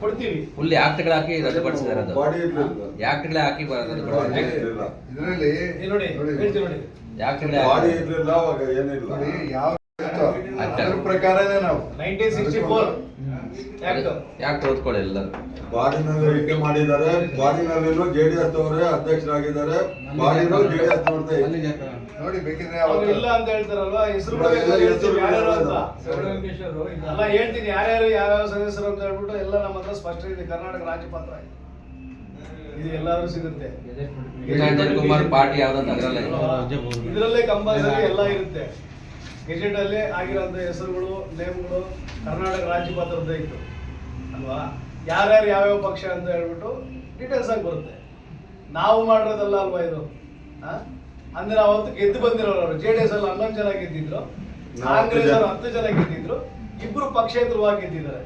ಕೊಡ್ತೀವಿ. ಫುಲ್ ಯಾಕ್ಟ್ಗಳು ಹಾಕಿ ರದ್ದುಪಡಿಸಿದ್ದಾರೆ ಅದು. ಬಾಡಿ ಇರ್ಲಿಲ್ಲ. ಯಾಕ್ಟ್ಗಳೇ ಹಾಕಿ ಇದರಲ್ಲಿ ನೋಡಿ ನೋಡಿ. ಯಾಕ್ಟ್ಗಳೇ ಬಾಡಿ ಇರ್ಲಿಲ್ಲ ಅವಾಗ ಏನಿಲ್ಲ. ಯಾವ ಅದ್ರ ಪ್ರಕಾರನೇ ನಾವು. Nineteen sixty four. ಯಾಕೆ? ಓದ್ಕೊಳ್ಳಿ ಎಲ್ಲರೂ? ಬಾಡಿನಲ್ಲಿ ಇಟ್ಟು ಮಾಡಿದ್ದಾರೆ. ಬಾಡಿನಲ್ಲಿನೂ ಜೆ ಡಿ ಎಸ್ ಅವರೇ ಅಧ್ಯಕ್ಷರಾಗಿದ್ದಾರೆ. ಬಾಡಿನೂ ಜೆ ಡಿ ಎಸ್ ನೋಡ್ತಾ ನೋಡಿ ಬೇಕಿದ್ರೆ ಇಲ್ಲ ಅಂತ ಹೇಳ್ತಾರಲ್ವ? ಹೆಸರು. ಅಲ್ಲ ಹೇಳ್ತೀನಿ. ಯಾರ್ಯಾರು ಯಾವ್ಯಾವ ಸದಸ್ಯರು ಅಂತ ಹೇಳ್ಬಿಟ್ಟು ಎಲ್ಲ ನಮ್ಮ ಹತ್ರ ಸ್ಪಷ್ಟ ಇದೆ. ಕರ್ನಾಟಕ ರಾಜ್ಯಪತ್ರ ಇದೆ. ಎಲ್ಲಾದ್ರೂ ಸಿಗುತ್ತೆ. ಕುಮಾರ್ ಪಾರ್ಟಿ ಯಾವ್ದಂತ ಅದ್ರಲ್ಲೇ. ಇದರಲ್ಲೇ ಕಂಪಲ್ಸರಿ ಎಲ್ಲ ಇರುತ್ತೆ. ಗೆಜೆಟ್ ಅಲ್ಲಿ ಆಗಿರೋಂಥ ಹೆಸರುಗಳು ನೇಮ್ಗಳು ಕರ್ನಾಟಕ ರಾಜ್ಯಪತ್ರದ ಇತ್ತು. ಅಲ್ವಾ? ಯಾರ್ಯಾರು ಯಾವ್ಯಾವ ಪಕ್ಷ ಅಂತ ಹೇಳ್ಬಿಟ್ಟು ಡೀಟೇಲ್ಸ್ ಆಗಿ ಬರುತ್ತೆ. ನಾವು ಮಾಡಿರೋದಲ್ಲ ಅಲ್ವಾ ಇದು? ಆ? ಅಂದ್ರೆ ಅವತ್ತು ಗೆದ್ದು ಬಂದಿರೋರು ಅವರು. ಜೆ ಡಿ ಎಸ್ ಅಲ್ಲಿ ಹನ್ನೊಂದು ಜನ ಗೆದ್ದಿದ್ರು. ಕಾಂಗ್ರೆಸ್ ಅವರು ಜನ. ಹತ್ತು ಜನ ಗೆದ್ದಿದ್ರು. ಇಬ್ರು ಪಕ್ಷೇತರವಾಗಿ ಗೆದ್ದಿದ್ದಾರೆ.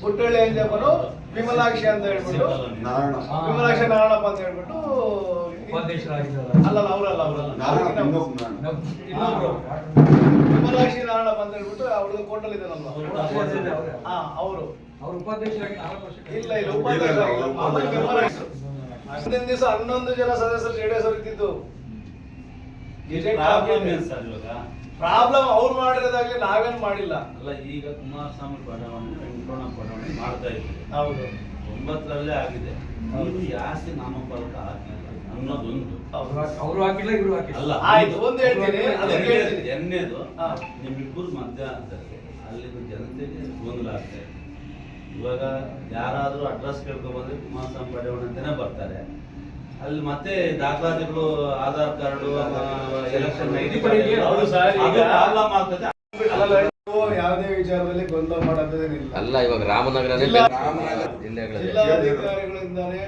ಪುಟ್ಟಳ್ಳಿ ಅಂಜಪ್ಪನು ವಿಮಲಾಕ್ಷಿ ಅಂತ ಹೇಳ್ಬಿಟ್ಟು ನಾರಾಯಣ ವಿಮಲಾಕ್ಷಿ ನಾರಾಯಣಪ್ಪ ಅಂತ ಹೇಳ್ಬಿಟ್ಟು ಅಲ್ಲಲ್ಲ ಅವರಲ್ಲ ಅವರಲ್ಲ. ಇನ್ನೊಬ್ರು. ವಿಮಲಾಕ್ಷಿ ನಾರಾಯಣಪ್ಪ ಅಂತ ಹೇಳ್ಬಿಟ್ಟು ಅವ್ರದ್ದು ಕೋಟಲ್ ಇದ್ದಾನಲ್ವಾ ಹಾ ಅವರು. ಇಲ್ಲ ಇಲ್ಲ ಉಪಾಧ್ಯಕ್ಷ. ಹಿಂದಿನ ದಿವಸ ಹನ್ನೊಂದು ಜನ ಸದಸ್ಯರು ಜೆಡಿಎಸ್ ಅವರು ಇದ್ದಿದ್ದು. ಪ್ರಾಬ್ಲಮ್ ಅವ್ರು ಮಾಡಿರೋದಾಗ್ಲಿ ನಾವೇನು ಮಾಡಿಲ್ಲ. ಅಲ್ಲ ಈಗ ಕುಮಾರಸ್ವಾಮಿ ಬಡಾವಣೆ ವೆಂಕಟರಮಣ ಬಡಾವಣೆ ಮಾಡ್ತಾ ಇದ್ದೀವಿ. ಹೌದು. ಒಂಬತ್ತರಲ್ಲೇ ಆಗಿದೆ. ನೀವು ಯಾಕೆ ನಾಮಫಲಕ ಹಾಕಿಲ್ಲ ಅನ್ನೋದೊಂದು. ಅವ್ರು ಅವರು ಹಾಕಿಲ್ಲ ಇವರು ಹಾಕಿಲ್ಲ. ಅಲ್ಲ ಆಯ್ತು, ಒಂದು ಹೇಳ್ತೀನಿ, ಅದಕ್ಕೆ ಹೇಳ್ತೀನಿ. ನಿಮ್ಮಿಬ್ಬರು ಮಧ್ಯಾಹ್ನದಲ್ಲಿ ಅಲ್ಲಿನ ಜನತೆಗೆ ಗೊಂದಲ ಆಗ್ತಾ ಇದೆ. ಇವಾಗ ಯಾರಾದರೂ ಅಡ್ರೆಸ್ ಕೇಳ್ಕೊಂಡ್ಬಂದ್ರೆ ಕುಮಾರಸ್ವಾಮಿ ಬಡಾವಣೆ ಅಂತಾನೆ ಬರ್ತಾರೆ. ಅಲ್ಲಿ ಮತ್ತೆ ದಾಖಲಾತಿಗಳು ಆಧಾರ್ ಕಾರ್ಡ್ ಎಲೆಕ್ಷನ್ ಪ್ರಾಬ್ಲಮ್ ಆಗ್ತದೆ. ಯಾವುದೇ ವಿಚಾರದಲ್ಲಿ ಗೊಂದಲ ಮಾಡೋದೇನಿಲ್ಲ. ಅಲ್ಲ ಇವಾಗ ರಾಮನಗರ ಜಿಲ್ಲಾಧಿಕಾರಿಗಳಿಂದಾನೇ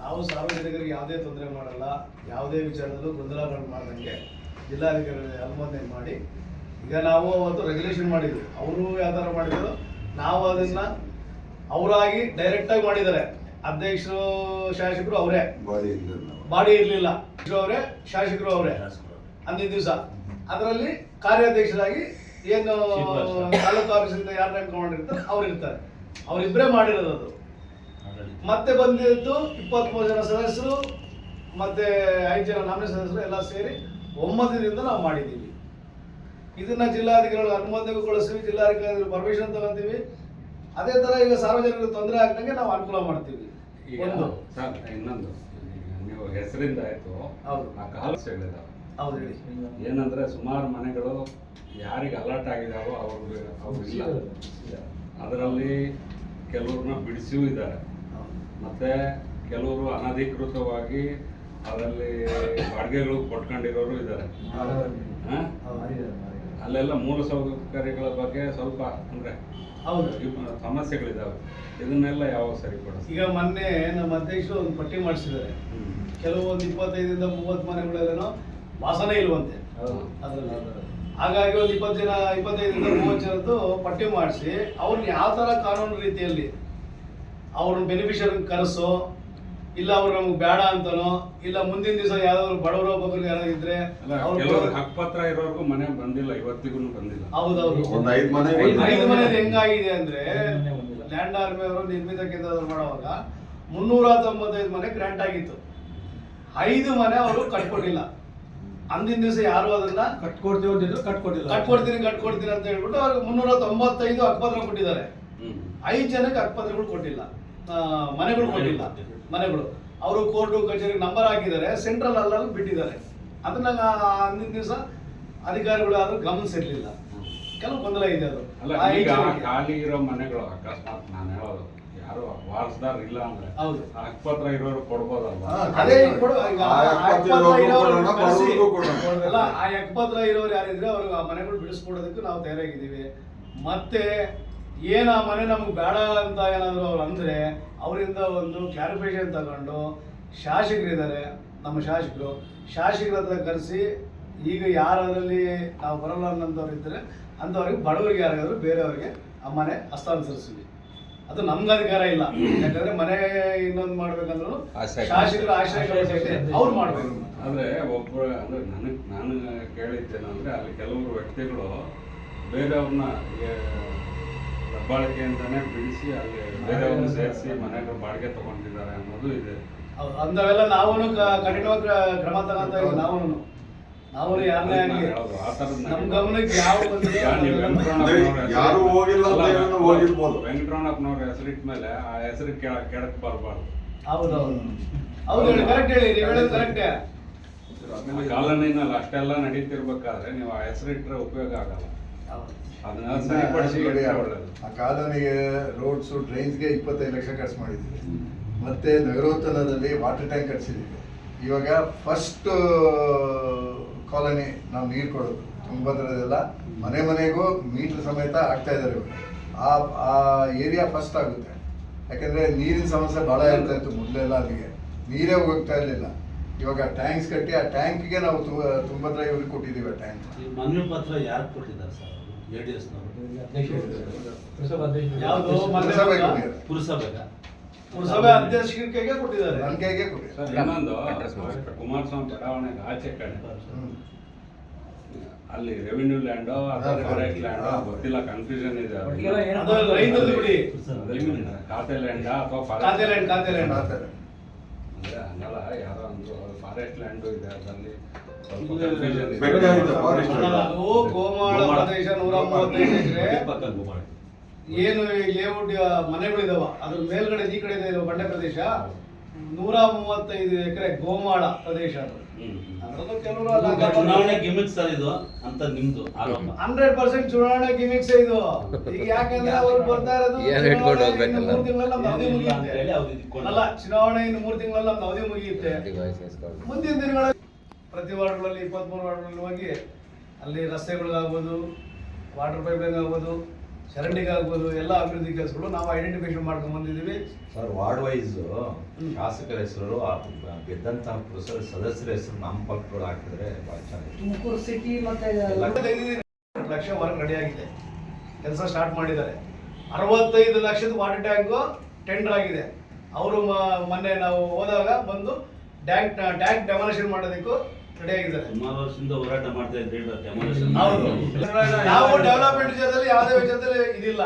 ನಾವು ಸಾರ್ವಜನಿಕರಿಗೆ ಯಾವುದೇ ತೊಂದರೆ ಮಾಡಲ್ಲ ಯಾವುದೇ ವಿಚಾರದಲ್ಲೂ ಗೊಂದಲಗಳು ಮಾಡ್ದಂಗೆ ಜಿಲ್ಲಾಧಿಕಾರಿಗಳಿಗೆ ಅನುಮೋದನೆ ಮಾಡಿ. ಈಗ ನಾವು ಅವತ್ತು ರೆಗ್ಯುಲೇಷನ್ ಮಾಡಿದ್ವಿ. ಅವರು ಯಾವ ಥರ ಮಾಡಿದ್ರು ನಾವು ಅದನ್ನ ಅವರಾಗಿ ಡೈರೆಕ್ಟ್ ಆಗಿ ಮಾಡಿದ್ದಾರೆ. ಅಧ್ಯಕ್ಷರು ಶಾಸಕರು ಅವರೇ. ಬಾಡಿ ಇರ್ಲಿಲ್ಲ ಬಾಡಿ ಇರಲಿಲ್ಲ. ಅವರೇ ಶಾಸಕರು ಅವರೇ. ಅಂದಿನ ದಿವಸ. ಅದರಲ್ಲಿ ಕಾರ್ಯಾಧ್ಯಕ್ಷರಾಗಿ ಏನು ತಾಲೂಕು ಆಫೀಸಿಂದ ಯಾರು ನೇಮಕ ಮಾಡಿರ್ತಾರೆ ಅವ್ರು ಇರ್ತಾರೆ. ಅವರಿಬ್ಬರೇ ಮಾಡಿರೋದು ಅದು. ಮತ್ತೆ ಬಂದಿದ್ದು ಇಪ್ಪತ್ಮೂರು ಜನ ಸದಸ್ಯರು ಮತ್ತೆ ಐದು ಜನ ನಾಮಿನಿ ಸದಸ್ಯರು ಎಲ್ಲ ಸೇರಿ ಒಮ್ಮತದಿಂದ ನಾವು ಮಾಡಿದ್ದೀವಿ. ಇದನ್ನ ಜಿಲ್ಲಾಧಿಕಾರಿಗಳು ಅನುಮೋದನೆಗೊಳಿಸ್ತೀವಿ ಜಿಲ್ಲಾಧಿಕಾರಿಗಳು ಪರ್ಮಿಷನ್ ತಗೊಂತೀವಿ. ಅದೇ ತರ ಈಗ ಸಾರ್ವಜನಿಕರಿಗೆ ತೊಂದರೆ ಆಗ್ದಂಗೆ ನಾವು ಅನುಕೂಲ ಮಾಡ್ತೀವಿ. ಒಂದು. ಸರ್ ಇನ್ನೊಂದು. ನೀವು ಹೆಸರಿಂದ ಆಯ್ತು. ಹೌದು. ಆ ಕಾಲುಗಳಿದಾವೆ ಹೌದು ಹೇಳಿ. ಏನಂದ್ರೆ ಸುಮಾರು ಮನೆಗಳು ಯಾರಿಗೆ ಅಲರ್ಟ್ ಆಗಿದಾವೋ ಅವ್ರಿಗೆ ಅವ್ರು ಇಲ್ಲ. ಅದರಲ್ಲಿ ಕೆಲವ್ರನ್ನ ಬಿಡಿಸಿಯೂ ಇದ್ದಾರೆ. ಮತ್ತೆ ಕೆಲವರು ಅನಧಿಕೃತವಾಗಿ ಅದರಲ್ಲಿ ಬಾಡಿಗೆಗಳು ಕೊಟ್ಕೊಂಡಿರೋರು ಇದ್ದಾರೆ? ಅಲ್ಲೆಲ್ಲ ಮೂಲ ಸೌಕರ್ಯಗಳ ಬಗ್ಗೆ ಸ್ವಲ್ಪ ಅಂದ್ರೆ ಹೌದು. ಸಮಸ್ಯೆಗಳಿದಾವೆ. ಇದನ್ನೆಲ್ಲ ಯಾವ ಸರಿಪಡಿಸ್ತಾರೆ? ಈಗ ಮೊನ್ನೆ ನಮ್ಮ ಅಧ್ಯಕ್ಷರು ಒಂದು ಪಟ್ಟಿ ಮಾಡಿಸಿದ್ದಾರೆ. ಕೆಲವೊಂದು ಇಪ್ಪತ್ತೈದರಿಂದ ಮೂವತ್ತು ಮನೆಗಳಲ್ಲೇನೋ ವಾಸನೆ ಇಲ್ವಂತೆ. ಅದರಲ್ಲಿ. ಹಾಗಾಗಿ ಒಂದು ಇಪ್ಪತ್ತು ಜನ ಇಪ್ಪತ್ತೈದರಿಂದ ಮೂವತ್ತು ಜನದ್ದು ಪಟ್ಟಿ ಮಾಡಿಸಿ ಅವ್ರನ್ನ ಯಾವ ಥರ ಕಾನೂನು ರೀತಿಯಲ್ಲಿ ಅವ್ರನ್ನ ಬೆನಿಫಿಷರಿ ಕರೆಸೋ ಇಲ್ಲ ಅವ್ರು ನಮ್ಗೆ ಬೇಡ ಅಂತನೋ ಇಲ್ಲ ಮುಂದಿನ ದಿವಸ ಯಾವ್ದಾದ್ರು ಬಡವರು ಒಬ್ಬರು ಯಾರು ಇದ್ರೆ ಕೆಲವರು ಹಕ್ಕುಪತ್ರ ಇರೋರ್ಗು ಮನೆ ಬಂದಿಲ್ಲ ಇವತ್ತಿಗೂ ಬಂದಿಲ್ಲ. ಹೌದೌದು. ಒಂದ್ ಐದ್ ಮನೆ ಐದು ಮನೆ ಹೆಂಗಾಗಿದೆ ಅಂದ್ರೆ ಲ್ಯಾಂಡ್ ಆರ್ಮಿ ಅವರು ನಿರ್ಮಿತ ಕೇಂದ್ರ ಮಾಡುವಾಗ ಮುನ್ನೂರ ತೊಂಬತ್ತೈದು ಮನೆ ಗ್ರಾಂಟ್ ಆಗಿತ್ತು. ಐದು ಮನೆ ಅವರು ಕಟ್ಕೊಟ್ಟಿಲ್ಲ ಅಂದಿನ ದಿವಸ ಯಾರು ಅದನ್ನ ಕಟ್ಕೊಡ್ತೀವಿ ಅಂತಿದ್ರು ಕಟ್ಕೊಟ್ಟಿಲ್ಲ ಕಟ್ಕೊಡ್ತೀನಿ ಕಟ್ಕೊಡ್ತೀನಿ ಅಂತ ಹೇಳ್ಬಿಟ್ಟು ಅವ್ರಿಗೆ ಮುನ್ನೂರ ತೊಂಬತ್ತೈದು ಹಕ್ಕುಪತ್ರ ಕೊಟ್ಟಿದ್ದಾರೆ. ಐದು ಜನಕ್ಕೆ ಹಕ್ಕುಪತ್ರಗಳು ಕೊಟ್ಟಿಲ್ಲ. ಆ, ಮನೆಗಳು ಕೊಟ್ಟಿಲ್ಲ. ಮನೆಗಳು. ಅವರು ಕೋರ್ಟು ಕಚೇರಿಗೆ ನಂಬರ್ ಹಾಕಿದ್ದಾರೆ ಸೆಂಟ್ರಲ್ ಅಲ್ಲಲ್ಲಿ ಬಿಟ್ಟಿದ್ದಾರೆ. ಅದನ್ನ ಆ ಅಂದಿನ ದಿವಸ ಅಧಿಕಾರಿಗಳು ಆದ್ರೂ ಗಮನಿಸಿರ್ಲಿಲ್ಲ. ಕೆಲವು ಗೊಂದಲ ಇದೆ ಅದು. ಈಗ ಖಾಲಿ ಇರೋ ಮನೆಗಳು ಅಕಸ್ಮಾತ್ ನಾನು ಹೇಳೋದು ಯಾರು ವಾರಸ್ದಾರ್ ಇಲ್ಲ ಅಂದ್ರೆ ಹೌದು. ಆ ಹಕ್ಕುಪತ್ರ ಇರೋರು ಕೊಡ್ಬೋದಲ್ಲ ಅದೇ ಈಗ ಆ. ಅಲ್ಲ ಎಪ್ಪತ್ರ ಇರೋರು ಯಾರಿದ್ರೆ ಅವ್ರಿಗೆ ಆ ಮನೆಗಳು ಬಿಡಿಸ್ಕೊಡೋದಕ್ಕೆ ನಾವು ತಯಾರಾಗಿದ್ದೀವಿ. ಮತ್ತೆ ಏನು ಆ ಮನೆ ನಮ್ಗೆ ಬೇಡ ಅಂತ ಏನಾದರೂ ಅವ್ರು ಅಂದರೆ ಅವರಿಂದ ಒಂದು ಕ್ಲಾರಿಫಿಕೇಶನ್ ತಗೊಂಡು ಶಾಸಕರಿದ್ದಾರೆ ನಮ್ಮ ಶಾಸಕರು. ಶಾಸಕರ ಹತ್ರ ಕರೆಸಿ ಈಗ ಯಾರಲ್ಲಿ ನಾವು ಬರಲ್ಲ ಅನ್ನೋಂಥವ್ರು ಇದ್ದರೆ ಅಂಥವ್ರಿಗೆ ಬಡವರಿಗೆ ಯಾರಾದರೂ ಬೇರೆಯವ್ರಿಗೆ ಆ ಮನೆ ಹಸ್ತಾಂತರಿಸ್ತೀವಿ. ಅದು ನಮ್ಗೆ ಅಧಿಕಾರ ಇಲ್ಲ. ಯಾಕಂದ್ರೆ ಮನೆ ಇನ್ನೊಂದು ಮಾಡ್ಬೇಕಂದ್ರು. ಶಾಸಕರು ಆಶ್ರಯ ಅವ್ರು ಮಾಡ್ಬೇಕು. ಅಂದ್ರೆ ಒಬ್ಬರು ಅಂದ್ರೆ ನನಗೆ ನಾನು ಕೇಳಿದ್ದೇನೆಂದ್ರೆ ಅಲ್ಲಿ ಕೆಲವರು ವ್ಯಕ್ತಿಗಳು ಬೇರೆಯವ್ರನ್ನ ದಬ್ಬಾಳಿಕೆಯಿಂದನೇ ಬಿಡಿಸಿ ಅಲ್ಲಿ ಬೇರೆಯವ್ರನ್ನ ಸೇರಿಸಿ ಮನೆಗೆ ಬಾಡಿಗೆ ತಗೊಂಡಿದ್ದಾರೆ ಅನ್ನೋದು ಇದೆ. ಅಂದವೆಲ್ಲ ಅಂಥವೆಲ್ಲ ನಾವು ಕಠಿಣವಾಗಿ ಕ್ರ- ಕ್ರಮ ತಗೊಂತ ಇದ್ದೀವಿ ನಾವು ನಾವು ಯಾರನ್ನೇ ಆಗಲಿ. ನಮ್ಮ ಗಮನಕ್ಕೆ ಯಾವ ಯಾರು ಹೋಗಿಲ್ಲ ಹೋಗಿರ್ಬೋದು. ವೆಂಕಟರಮಣಪ್ಪನವ್ರ ಹೆಸರಿಟ್ಟ ಮೇಲೆ ಆ ಹೆಸರು ಕೆಡಕ್ ಬರಬಾರ್ದು. ಹೌದು ಹೌದು ಹೌದು ಹೇಳಿ ಕರೆಕ್ಟ್ ಹೇಳಿ ನೀವು ಹೇಳೋದು ಕರೆಕ್ಟೇ ಕಾಲೋನಿನಲ್ಲಿ ಅಷ್ಟೆಲ್ಲ ನಡೀತಿರ್ಬೇಕಾದ್ರೆ ನೀವು ಆ ಹೆಸರಿಟ್ರೆ ಉಪಯೋಗ ಆಗಲ್ಲ. ಆ ಕಾಲೋನಿಗೆ ರೋಡ್ಸು ಡ್ರೈನ್ಸ್ಗೆ ಇಪ್ಪತ್ತೈದು ಲಕ್ಷ ಖರ್ಚು ಮಾಡಿದ್ದೀವಿ ಮತ್ತೆ ನಗರೋತ್ತಲದಲ್ಲಿ ವಾಟರ್ ಟ್ಯಾಂಕ್ ಕಟ್ಸಿದ್ದೀವಿ ಇವಾಗ ಫಸ್ಟ್ ಕಾಲೋನಿ ನಾವು ನೀರು ಕೊಡೋದು. ತುಂಗಭದ್ರದೆಲ್ಲ ಮನೆ ಮನೆಗೂ ಮೀಟರ್ ಸಮೇತ ಆಗ್ತಾ ಇದ್ದಾರೆ ಇವಾಗ ಆ ಆ ಏರಿಯಾ ಫಸ್ಟ್ ಆಗುತ್ತೆ. ಯಾಕಂದ್ರೆ ನೀರಿನ ಸಮಸ್ಯೆ ಭಾಳ ಇರ್ತಾ ಇತ್ತು ಮೊದಲೆಲ್ಲ ಅಲ್ಲಿಗೆ. ನೀರೇ ಹೋಗ್ತಾ ಇರಲಿಲ್ಲ. ಇವಾಗ ಟ್ಯಾಂಕ್ಸ್ ಕಟ್ಟಿ ಆ ಟ್ಯಾಂಕ್ಗೆ ನಾವು ತುಂಬತ್ರ ಇವ್ರಿಗೆ ಕೊಟ್ಟಿದ್ದೀವಿ ಆ ಟ್ಯಾಂಕ್ ಈ ಮನವಿ ಪತ್ರ ಯಾರು ಕೊಟ್ಟಿದ್ದಾರೆ ಸರ್ ಜೆ ಡಿ ಎಸ್ನವರು ಪುರಸಭಾ ಅಧ್ಯಕ್ಷರು. ಯಾವುದು? ಪುರಸಭೆ ಅಧ್ಯಕ್ಷರ. ಕೈಗೆ ಅಧ್ಯಕ್ಷರಿಗೆ ಕೊಟ್ಟಿದ್ದಾರೆ. ನನ್ನ ಕೈಗೆ ಕೊಟ್ಟಿದ್ದಾರೆ. ಸರ್ ಇನ್ನೊಂದು. ಕುಮಾರಸ್ವಾಮಿ ಬಡಾವಣೆಗೆ ಆಚೆ ಕಡೆ. ಅಲ್ಲಿ ರೆವಿನ್ಯೂ ಲ್ಯಾಂಡ್ ಅಥವಾ ಲ್ಯಾಂಡೋ ಗೊತ್ತಿಲ್ಲ ಕನ್ಫ್ಯೂಷನ್ ಇದೆ ಖಾತೆ ಲ್ಯಾಂಡ್ ಅಥವಾ ಖಾತೆ ಲ್ಯಾಂಡ್ ಖಾತೆ ಲ್ಯಾಂಡ್ ಅಂದ್ರೆ ಹಂಗಲ್ಲ ಯಾರೋ ಅಂದ್ರು ಫಾರೆಸ್ಟ್ ಲ್ಯಾಂಡ್ ಇದೆ ಅದರಲ್ಲಿ ಸ್ವಲ್ಪ ಇದು confusion ಇದೆ. ಬೆಟ್ಟ ಇದೆ, forest ಅಲ್ಲ, ಅದು ಗೋಮಾಳ ಪ್ರದೇಶ ನೂರ ಮೂವತ್ತೈದು ಎಕರೆ. ಏನು ಲೇಔಟ್ ಮನೆಗಳಿದಾವ. ಅದ್ರ ಮೇಲ್ಗಡೆ ಈ ಕಡೆ ಇದೆ ಬಂಡೆ ಪ್ರದೇಶ. ನೂರ ಮೂವತ್ತೈದು ಎಕರೆ ಗೋಮಾಳ ಪ್ರದೇಶ ಅದು. ಅದರಲ್ಲೂ ಕೆಲವರು ಚುನಾವಣೆ ಗಿಮಿಕ್ ಸರ್ ಇದು ಅಂತ ನಿಮ್ದು ಆರೋಪ. ಹಂಡ್ರೆಡ್ ಪರ್ಸೆಂಟ್ ಚುನಾವಣೆ ಗಿಮಿಕ್ಸ್ ಇದು. ಈಗ ಯಾಕಂದ್ರೆ ಅವ್ರು ಬರ್ತಾ ಇರೋದು ಮೂರು ತಿಂಗಳಲ್ಲಿ ನಮ್ದು ಅವಧಿ ಮುಗಿಯುತ್ತೆ. ಅಲ್ಲ ಚುನಾವಣೆ ಇನ್ನು ಮೂರು ತಿಂಗಳಲ್ಲಿ ನಮ್ದು ಅವಧಿ ಮುಗಿಯುತ್ತೆ. ಮುಂದಿನ ದಿನಗಳಲ್ಲಿ ಪ್ರತಿ ವಾರ್ಡ್ಗಳಲ್ಲಿ ಇಪ್ಪತ್ಮೂರು ವಾರ್ಡ್ಗಳಲ್ಲಿ ಹೋಗಿ ಅಲ್ಲಿ ರಸ್ತೆಗಳಿಗಾಗ್ಬೋದು ವಾಟರ್ ಪೈಪ್ ಲೈನ್ ಆಗ್ಬೋದು ಚರಂಡಿಗೆ ಆಗ್ಬೋದು ಎಲ್ಲ ಅಭಿವೃದ್ಧಿ ಕೆಲಸಗಳು ನಾವು ಐಡೆಂಟಿಫಿಕೇಶನ್ ಮಾಡ್ಕೊಂಡು ಬಂದಿದ್ದೀವಿ. ಸರ್ ವಾರ್ಡ್ ವೈಸ್ ಶಾಸಕರ ಹೆಸರು ಆ ಪುರುಷರ ಪುರಸಭೆ ಸದಸ್ಯರ ಹೆಸರು ನಾಮಫಲಕಗಳು ಹಾಕಿದ್ರೆ ಭಾಳ ಚೆನ್ನಾಗಿ ತುಮಕೂರು ಸಿಟಿ ಮತ್ತೆ ಲಕ್ಷ ವರ್ಕ್ ರೆಡಿ ಆಗಿದೆ. ಕೆಲಸ ಸ್ಟಾರ್ಟ್ ಮಾಡಿದ್ದಾರೆ. ಅರವತ್ತೈದು ಲಕ್ಷದ ವಾಟರ್ ಟ್ಯಾಂಕು ಟೆಂಡರ್ ಆಗಿದೆ. ಅವರು ಮೊನ್ನೆ ನಾವು ಹೋದಾಗ ಬಂದು ಟ್ಯಾಂಕ್ ಟ್ಯಾಂಕ್ ಡೆಮಾಲೇಷನ್ ಮಾಡೋದಕ್ಕೂ ಸುಮಾರು ವರ್ಷದಿಂದ ಹೋರಾಟ ಮಾಡ್ತಾ ಇದ್ರಿ ನಾವು ಡೆವಲಪ್ಮೆಂಟ್ ವಿಷಯದಲ್ಲಿ ಯಾವುದೇ ವಿಷಯದಲ್ಲಿ ಇದಿಲ್ಲ.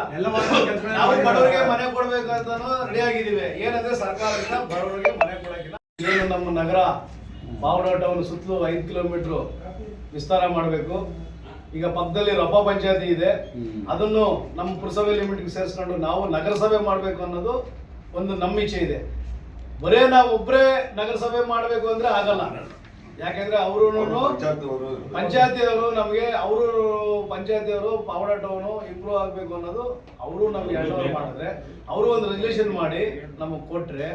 ನಾವು ಬಡವರಿಗೆ ಮನೆ ಕೊಡ್ಬೇಕು ಅಂತಾನು ರೆಡಿ ಆಗಿದ್ದೀವಿ ಏನಂದ್ರೆ ಸರ್ಕಾರದಿಂದ ಬಡವರಿಗೆ ಮನೆ ಕೊಡಕ್ಕಿಲ್ಲ. ಏನು ನಮ್ಮ ನಗರ? ಬಾವಡ ಟೌನ್ ಸುತ್ತಲೂ ಐದು ಕಿಲೋಮೀಟರ್ ವಿಸ್ತಾರ ಮಾಡಬೇಕು. ಈಗ ಪಕ್ಕದಲ್ಲಿ ರಪ್ಪ ಪಂಚಾಯತಿ ಇದೆ. ಅದನ್ನು ನಮ್ಮ ಪುರಸಭೆ ಲಿಮಿಟ್ ಸೇರಿಸ್ಕೊಂಡು ನಾವು ನಗರಸಭೆ ಮಾಡಬೇಕು ಅನ್ನೋದು ಒಂದು ನಮ್ಮ ಇಚ್ಛೆ ಇದೆ. ಬರೇ ನಾವು ಒಬ್ಬರೇ ನಗರಸಭೆ ಮಾಡಬೇಕು ಅಂದ್ರೆ ಆಗಲ್ಲ. ಯಾಕೆಂದ್ರೆ ಅವರು ಪಂಚಾಯತಿ ಅವರು ಪಂಚಾಯತಿಯವರು ನಮಗೆ ಅವರು ಪಂಚಾಯತಿಯವರು ಪಾವಡ ಟೌನು ಇಂಪ್ರೂವ್ ಆಗಬೇಕು ಅನ್ನೋದು ಅವರು ನಮ್ಗೆ ಎರಡು ಮಾಡಿದ್ರೆ ಅವರು ಒಂದು ರೆಜಲ್ಯೂಷನ್ ಮಾಡಿ ನಮಗೆ ಕೊಟ್ರೆ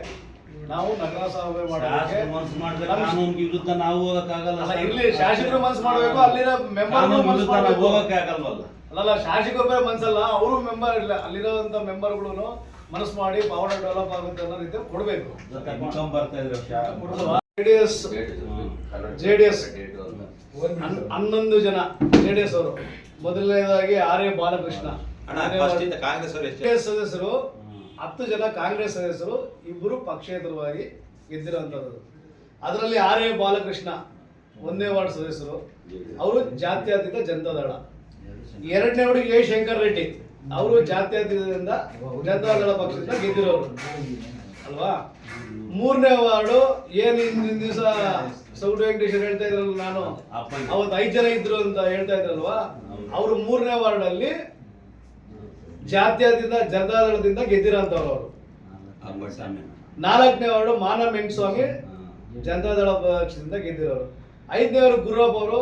ನಾವು ನಗರಸಭೆ ಮಾಡೋದಕ್ಕೆ ಶಾಸಕರು ಮನ್ಸು ಮಾಡಿದ್ರೆ ನಮ್ಮ- ಕಾನೂನಿಗೆ ವಿರುದ್ಧ ನಾವು ಹೋಗಕ್ಕಾಗಲ್ಲ. ಇರ್ಲಿ ಶಾಸಕರು ಮನ್ಸು ಮಾಡಬೇಕು ಅಲ್ಲಿರೋ ಮೆಂಬರ್ ಕಾನೂನು ಮನ್ಸು ವಿರುದ್ಧ ನಾವು ಮಾಡ್ಬೇಕು. ಹೋಗಕ್ಕೆ ಆಗಲ್ವಲ್ಲ ಅಲ್ಲಲ್ಲ ಶಾಸಕರೊಬ್ಬರೇ ಮನ್ಸಲ್ಲ ಅವರು ಮೆಂಬರ್ ಇಲ್ಲ ಅಲ್ಲಿರೋಂಥ ಮೆಂಬರ್ಗಳು ಮನಸ್ಸು ಮಾಡಿ ಪಾವಡ ಡೆವಲಪ್ ಆಗುತ್ತೆ ಅನ್ನೋ ರೀತಿ ಕೊಡಬೇಕು. ಇನ್ಕಮ್ ಬರ್ತಾ ಇದ್ರೆ ಜೆ ಡಿ ಎಸ್ JDS. ಹನ್ನೊಂದು ಜನ ಜೆ ಡಿ ಎಸ್ ಅವರು ಮೊದಲನೇದಾಗಿ ಆರ್ ಎ ಬಾಲಕೃಷ್ಣ ಕಾಂಗ್ರೆಸ್ ಅವರು ಜೆ ಸದಸ್ಯರು ಹತ್ತು ಜನ ಕಾಂಗ್ರೆಸ್ ಸದಸ್ಯರು ಇಬ್ಬರು ಪಕ್ಷೇತರವಾಗಿ ಗೆದ್ದಿರೋಂಥದ್ದು ಅದರಲ್ಲಿ ಆರ್ ಎ ಬಾಲಕೃಷ್ಣ ಒಂದನೇ ವಾರ್ಡ್ ಸದಸ್ಯರು. ಅವರು ಜಾತ್ಯತೀತ ಜನತಾದಳ ಎರಡನೇ ವಾರ್ಡ್ ಎ ಶಂಕರ್ ರೆಡ್ಡಿ. ಅವರು ಜಾತ್ಯತೀತದಿಂದ ಜನತಾದಳ ಪಕ್ಷದಿಂದ ಗೆದ್ದಿರೋರು. ಅಲ್ವಾ? ಮೂರನೇ ವಾರ್ಡು ಏನು ಹಿಂದಿನ ದಿವಸ ಸೌಟ್ ವೆಂಕಟೇಶ್ವರ ಹೇಳ್ತಾ ಇದ್ರಲ್ಲ ನಾನು. ಅವತ್ತು ಐದು ಜನ ಇದ್ರು ಅಂತ ಹೇಳ್ತಾ ಇದ್ರಲ್ವಾ? ಅವರು ಮೂರನೇ ವಾರ್ಡ್ ಅಲ್ಲಿ ಜಾತ್ಯತೀತ ಜನತಾದಳದಿಂದ ಗೆದ್ದಿರೋಂಥವ್ರು ಅವರು. ನಾಲ್ಕನೇ ವಾರ್ಡು ಮಾನ ಮೆಂಗಸ್ವಾಮಿ ಜನತಾದಳ ಪಕ್ಷದಿಂದ ಗೆದ್ದಿರೋರು. ಐದನೇವರು ಗುರುರಪ್ಪ ಅವರು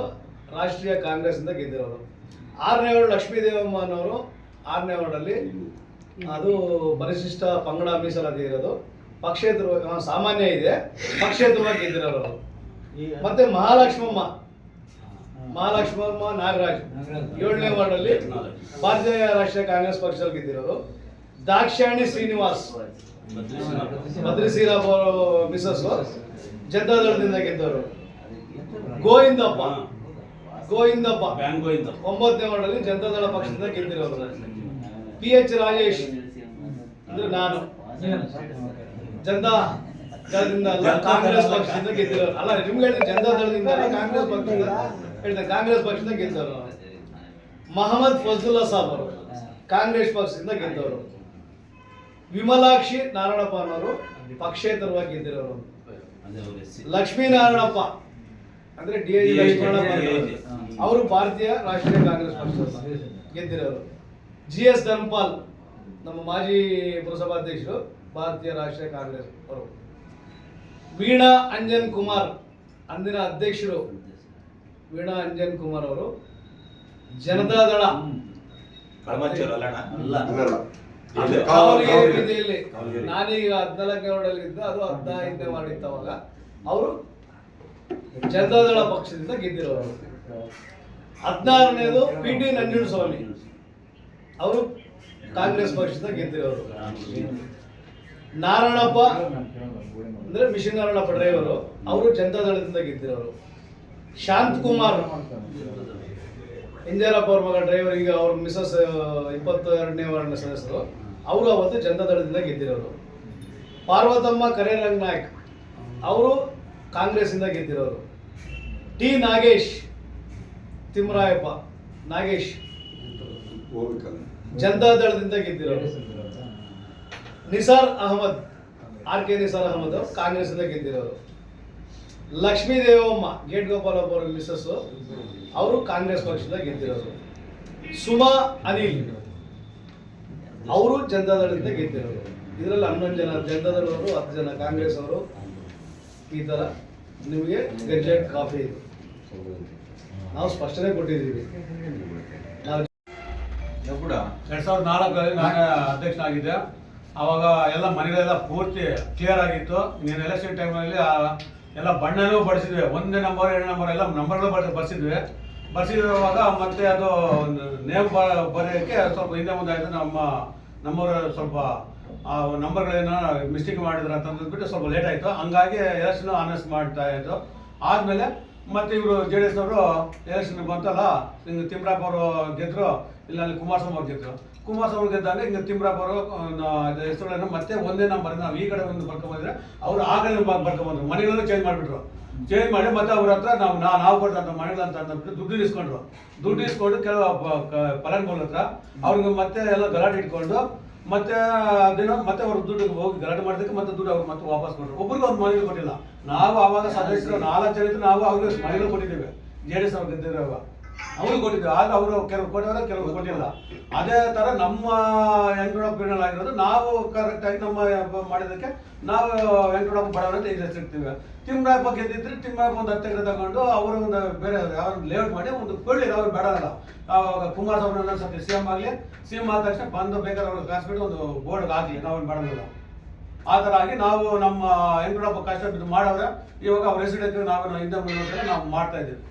ರಾಷ್ಟ್ರೀಯ ಕಾಂಗ್ರೆಸ್ ಇಂದ ಗೆದ್ದಿರೋರು. ಆರನೇ ವಾರ್ಡ್ ಲಕ್ಷ್ಮೀ ಅನ್ನೋರು ಆರನೇ ವಾರ್ಡಲ್ಲಿ ಅದು ಪರಿಶಿಷ್ಟ ಪಂಗಡ ಮೀಸಲಾತಿ ಇರೋದು. ಪಕ್ಷೇತರ ಸಾಮಾನ್ಯ ಇದೆ. ಪಕ್ಷೇತರವಾಗಿ ಗೆದ್ದಿರೋರು ಅವರು. ಮತ್ತೆ ಮಹಾಲಕ್ಷ್ಮಮ್ಮ. ಮಹಾಲಕ್ಷ್ಮಮ್ಮ ನಾಗರಾಜ್. ಏಳನೇ ವಾರ್ಡಲ್ಲಿ ಭಾರತೀಯ ರಾಷ್ಟ್ರೀಯ ಕಾಂಗ್ರೆಸ್ ಪಕ್ಷದಲ್ಲಿ ಗೆದ್ದಿರೋರು ದಾಕ್ಷಾಯಣಿ ಶ್ರೀನಿವಾಸ್. ಭದ್ರಶೀಲ ಮಿಸಸ್ ಜನತಾದಳದಿಂದ ಗೆದ್ದವರು. ಗೋವಿಂದಪ್ಪ. ಗೋವಿಂದಪ್ಪ. ಒಂಬತ್ತನೇ ವಾರ್ಡಲ್ಲಿ ಜನತಾದಳ ಪಕ್ಷದಿಂದ ಗೆದ್ದಿರೋರು. P H Rajesh. ಅಂದ್ರೆ ನಾನು. ಜನತಾ ದಳದಿಂದ ಅಲ್ಲ ಕಾಂಗ್ರೆಸ್ ಪಕ್ಷದಿಂದ ಗೆದ್ದರು ಅಲ್ಲ ನಿಮ್ಗೆ ಹೇಳಿದ ಜನತಾ ದಳದಿಂದ ಅಲ್ಲ, ಕಾಂಗ್ರೆಸ್ ಪಕ್ಷದಿಂದ ಹೇಳಿದೆ ಕಾಂಗ್ರೆಸ್ ಪಕ್ಷದಿಂದ ಗೆದ್ದವರು. ಮಹಮ್ಮದ್ ಫಜುಲ್ಲಾ ಸಾಬ್ ಅವರು ಕಾಂಗ್ರೆಸ್ ಪಕ್ಷದಿಂದ ಗೆದ್ದವರು. ವಿಮಲಾಕ್ಷಿ ನಾರಾಯಣಪ್ಪ ಅನ್ನೋರು ಪಕ್ಷೇತರವಾಗಿ ಗೆದ್ದಿರೋರು. ಲಕ್ಷ್ಮೀನಾರಾಯಣಪ್ಪ ಅಂದ್ರೆ ಡಿ ಎ ಲಕ್ಷ್ಮೀನಾರಾಯಣಪ್ಪ ಅವರು. ಭಾರತೀಯ ರಾಷ್ಟ್ರೀಯ ಕಾಂಗ್ರೆಸ್ ಪಕ್ಷ ಗೆದ್ದಿರೋರು. ಜಿ ಎಸ್ ಧರ್ಮಪಾಲ್ ನಮ್ಮ ಮಾಜಿ ಪುರಸಭಾಧ್ಯಕ್ಷರು ಭಾರತೀಯ ರಾಷ್ಟ್ರೀಯ ಕಾಂಗ್ರೆಸ್ ಅವರು. ವೀಣಾ ಅಂಜನ್ ಕುಮಾರ್ ಅಂದಿನ ಅಧ್ಯಕ್ಷರು. ವೀಣಾ ಅಂಜನ್ ಕುಮಾರ್ ಅವರು. ಜನತಾದಳ. ಬೀದಿಯಲ್ಲಿ. ನಾನೀಗ ಹದಿನಾಲ್ಕನೇ ವಾರ್ಡಲ್ಲಿ ಇದ್ದ ಅದು ಹದಿನೈದನೇ ವಾರ್ಡ್ ಇತ್ತು ಅವಾಗ. ಅವರು ಜನತಾದಳ ಪಕ್ಷದಿಂದ ಗೆದ್ದಿರೋರು. ಹದಿನಾರನೇದು ಪಿ ಟಿ ನಂಜುಂಡಸ್ವಾಮಿ. ಅವರು ಕಾಂಗ್ರೆಸ್ ಪಕ್ಷದಿಂದ ಗೆದ್ದಿರೋರು. ನಾರಾಯಣಪ್ಪ ಅಂದ್ರೆ ಮಿಷನ್ ನಾರಾಯಣಪ್ಪ ಡ್ರೈವರು ಅವರು ಜನತಾದಳದಿಂದ ಗೆದ್ದಿರೋರು. ಶಾಂತ್ ಕುಮಾರ್. ಇಂಜಾರಪ್ಪ ಅವ್ರ ಮಗ ಡ್ರೈವರ್ ಈಗ ಅವ್ರ ಮಿಸಸ್ ಇಪ್ಪತ್ತೆರಡನೇ ವಾರ್ಡ್ನ ಸದಸ್ಯರು. ಅವರು ಅವತ್ತು ಜನತಾದಳದಿಂದ ಗೆದ್ದಿರೋರು. ಪಾರ್ವತಮ್ಮ ಕರೇರಂಗ್ ನಾಯ್ಕ್ ಅವರು ಕಾಂಗ್ರೆಸ್ಸಿಂದ ಗೆದ್ದಿರೋರು. ಟಿ ನಾಗೇಶ್ ತಿಮ್ಮರಾಯಪ್ಪ ನಾಗೇಶ್. ಜನತಾ ಜನತಾದಳದಿಂದ ಗೆದ್ದಿರೋರು. ನಿಸಾರ್ ಅಹಮದ್ ಆರ್ ಕೆ ನಿಸಾರ್ ಅಹಮದ್ ಅವರು ಕಾಂಗ್ರೆಸ್ಸಿಂದ ಗೆದ್ದಿರೋರು. ಲಕ್ಷ್ಮೀ ದೇವಮ್ಮ ಗೇಟ್ ಗೋಪಾಲಪ್ಪ ಅವರ ಮಿಸಸ್ ಅವರು ಕಾಂಗ್ರೆಸ್ ಪಕ್ಷದ ಗೆದ್ದಿರೋರು. ಸುಮಾ ಅನಿಲ್ ಅವರು ಜನತಾದಳದಿಂದ ಗೆದ್ದಿರೋರು. ಇದರಲ್ಲಿ ಹನ್ನೊಂದು ಜನ ಜನತಾದಳವರು ಹತ್ತು ಜನ ಕಾಂಗ್ರೆಸ್ ಅವರು. ಈ ಥರ ನಿಮಗೆ ಗಜೆಟ್ ಕಾಫಿ ಇದು. ನಾವು ಸ್ಪಷ್ಟನೆ ಕೊಟ್ಟಿದ್ದೀವಿ. ನಾವು ಎರಡ್ ಸಾವಿರದ ನಾಲ್ಕರಲ್ಲಿ ನಾನು ಅಧ್ಯಕ್ಷನಾಗಿದ್ದೆ. ಅವಾಗ ಎಲ್ಲ ಮನೆಗಳೆಲ್ಲ ಪೂರ್ತಿ ಕ್ಲಿಯರ್ ಆಗಿತ್ತು. ನೀನು ಎಲೆಕ್ಷನ್ ಟೈಮಲ್ಲಿ ಎಲ್ಲ ಬಣ್ಣನೂ ಬಡಿಸಿದ್ವಿ. ಒಂದೇ ನಂಬರ್ ಎರಡು ನಂಬರ್ ಎಲ್ಲ ನಂಬರ್ಗಳು ಬಡ ಬರ್ಸಿದ್ವಿ ಬರ್ಸಿರುವಾಗ ಮತ್ತೆ ಅದು ನೇಮ್ ಬರೆಯೋಕ್ಕೆ ಸ್ವಲ್ಪ ಹಿಂದೆ ಮುಂದೆ ಆಯಿತು. ನಮ್ಮ ನಮ್ಮವರು ಸ್ವಲ್ಪ ಆ ನಂಬರ್ಗಳೇನೋ ಮಿಸ್ಟೇಕ್ ಮಾಡಿದ್ರು ಅಂತ ಅಂದ್ಬಿಟ್ಟು ಸ್ವಲ್ಪ ಲೇಟ್ ಆಯಿತು. ಹಂಗಾಗಿ ಎಲೆಕ್ಷನ್ ಅನೌನ್ಸ್ ಮಾಡ್ತಾ ಇತ್ತು ಆದಮೇಲೆ ಮತ್ತೆ ಇವರು ಜೆ ಡಿ ಎಸ್ನವರು ಎಲೆಕ್ಷನ್ ಬಂತಲ್ಲ ತಿಮ್ರಾಪ್ ಅವರು ಗೆದ್ರು. ಇಲ್ಲ, ಅಲ್ಲಿ ಕುಮಾರಸ್ವಾಮಿ ಅವ್ರು ಗೆದ್ದರು ಕುಮಾರಸ್ವಾಮಿ ಗೆದ್ದಾಗ ಹಿಂಗೆ ತಿಮ್ರಾಪ್ ಅವರು ಹೆಸರುಗಳನ್ನು ಮತ್ತೆ ಒಂದೇ ನಂಬರ್ ನಾವು ಈ ಕಡೆ ಒಂದು ಬರ್ಕೊಂಬಂದ್ರೆ ಅವ್ರು ಆ ಕಡೆ ಬರ್ಕೊಂಡ್ಬಂದ್ರು ಮನೆಗಳನ್ನು ಚೇಂಜ್ ಮಾಡಿಬಿಟ್ರು. ಚೇಂಜ್ ಮಾಡಿ ಮತ್ತೆ ಅವ್ರ ಹತ್ರ ನಾವು, ನಾ- ನಾವು ಕೊಟ್ಟಂತ ಮನೆಗಳಂತ ಅಂದ್ಬಿಟ್ಟು ದುಡ್ಡು ಇಸ್ಕೊಂಡ್ರು. ದುಡ್ಡು ಇಸ್ಕೊಂಡು ಕೆಲವು ಫಲಾನುಭವಿಗಳ ಹತ್ರ ಅವ್ರಿಗೆ ಮತ್ತೆ ಎಲ್ಲ ಗಲಾಟೆ ಇಟ್ಕೊಂಡು ಮತ್ತೆ ದಿನ ಮತ್ತೆ ಅವ್ರ ದುಡ್ಡು ಹೋಗಿ ಗಲಾಟೆ ಮಾಡಿದಕ್ಕೆ ಮತ್ತೆ ದುಡ್ಡು ಅವ್ರು ಮತ್ತೆ ವಾಪಸ್ ಕೊಟ್ಟರು ಒಬ್ರಿಗೂ ಅವ್ರು ಮನೆಗಳು ಕೊಟ್ಟಿಲ್ಲ. ನಾವು ಆವಾಗ ಸದಸ್ಯರು, ನಾಲ್ಕು ಜನ ನಾವು ಅವ್ರಿಗೆ ಮನೆಗಳು ಕೊಟ್ಟಿದ್ದೇವೆ. ಜೆ ಡಿ ಎಸ್ ಅವ್ರು ಗೆದ್ದಿರುವಾಗ. ಅವ್ರಿಗೆ ಕೊಟ್ಟಿದ್ರು. ಆಗ ಅವರು ಕೆಲವು ಕೊಟ್ಟವ್ರೆ, ಕೆಲವು ಕೊಟ್ಟಿಲ್ಲ. ಅದೇ ಥರ ನಮ್ಮ ವೆಂಕಟಪ್ಪ ಆಗಿರೋದು, ನಾವು ಕರೆಕ್ಟಾಗಿ ನಮ್ಮ ಮಾಡಿದ್ದಕ್ಕೆ ನಾವು ವೆಂಕಟಪ್ಪ ಬಡವರ ಅಂತ ಸಿಗ್ತೀವಿ. ಹೆಸರಿಡ್ತೀವಿ ತಿಮ್ಮರಾಯಪ್ಪ ಗೆದ್ದಿದ್ರೆ ತಿಮ್ಮರಾಯಪ್ಪ ಒಂದು ಹತ್ತು ಎಕರೆ ತಗೊಂಡು ಅವರು ಒಂದು ಬೇರೆ ಅವ್ರು ಲೇಔಟ್ ಮಾಡಿ ಒಂದು ಕೊಳ್ಳಿ, ಅವ್ರು ಬೇಡಲ್ಲ ಅವಾಗ ಕುಮಾರಸ್ವಾಮಿ ಸತ್ಯ ಸಿ ಎಂ ಆಗಲಿ ಸಿ ಎಂ ಆದ ತಕ್ಷಣ ಬಂದು ಬೇಕಾದ್ರೆ ಅವ್ರಿಗೆ ಕಾಸ್ಬಿಟ್ಟು ಒಂದು ಬೋರ್ಡ್ ಆಗಲಿ ನಾವು ಮಾಡೋದಿಲ್ಲ. ಆ ಥರ ಆಗಿ ನಾವು ನಮ್ಮ ವೆಂಕಟಪ್ಪ ಕಷ್ಟ ಮಾಡವ್ರೆ. ಇವಾಗ ಅವ್ರ ಹೆಸರು ನಾವು ಹಿಂದೆ ಮುಂದೆ ನಾವು ಮಾಡ್ತಾ ಇದ್ದೀವಿ.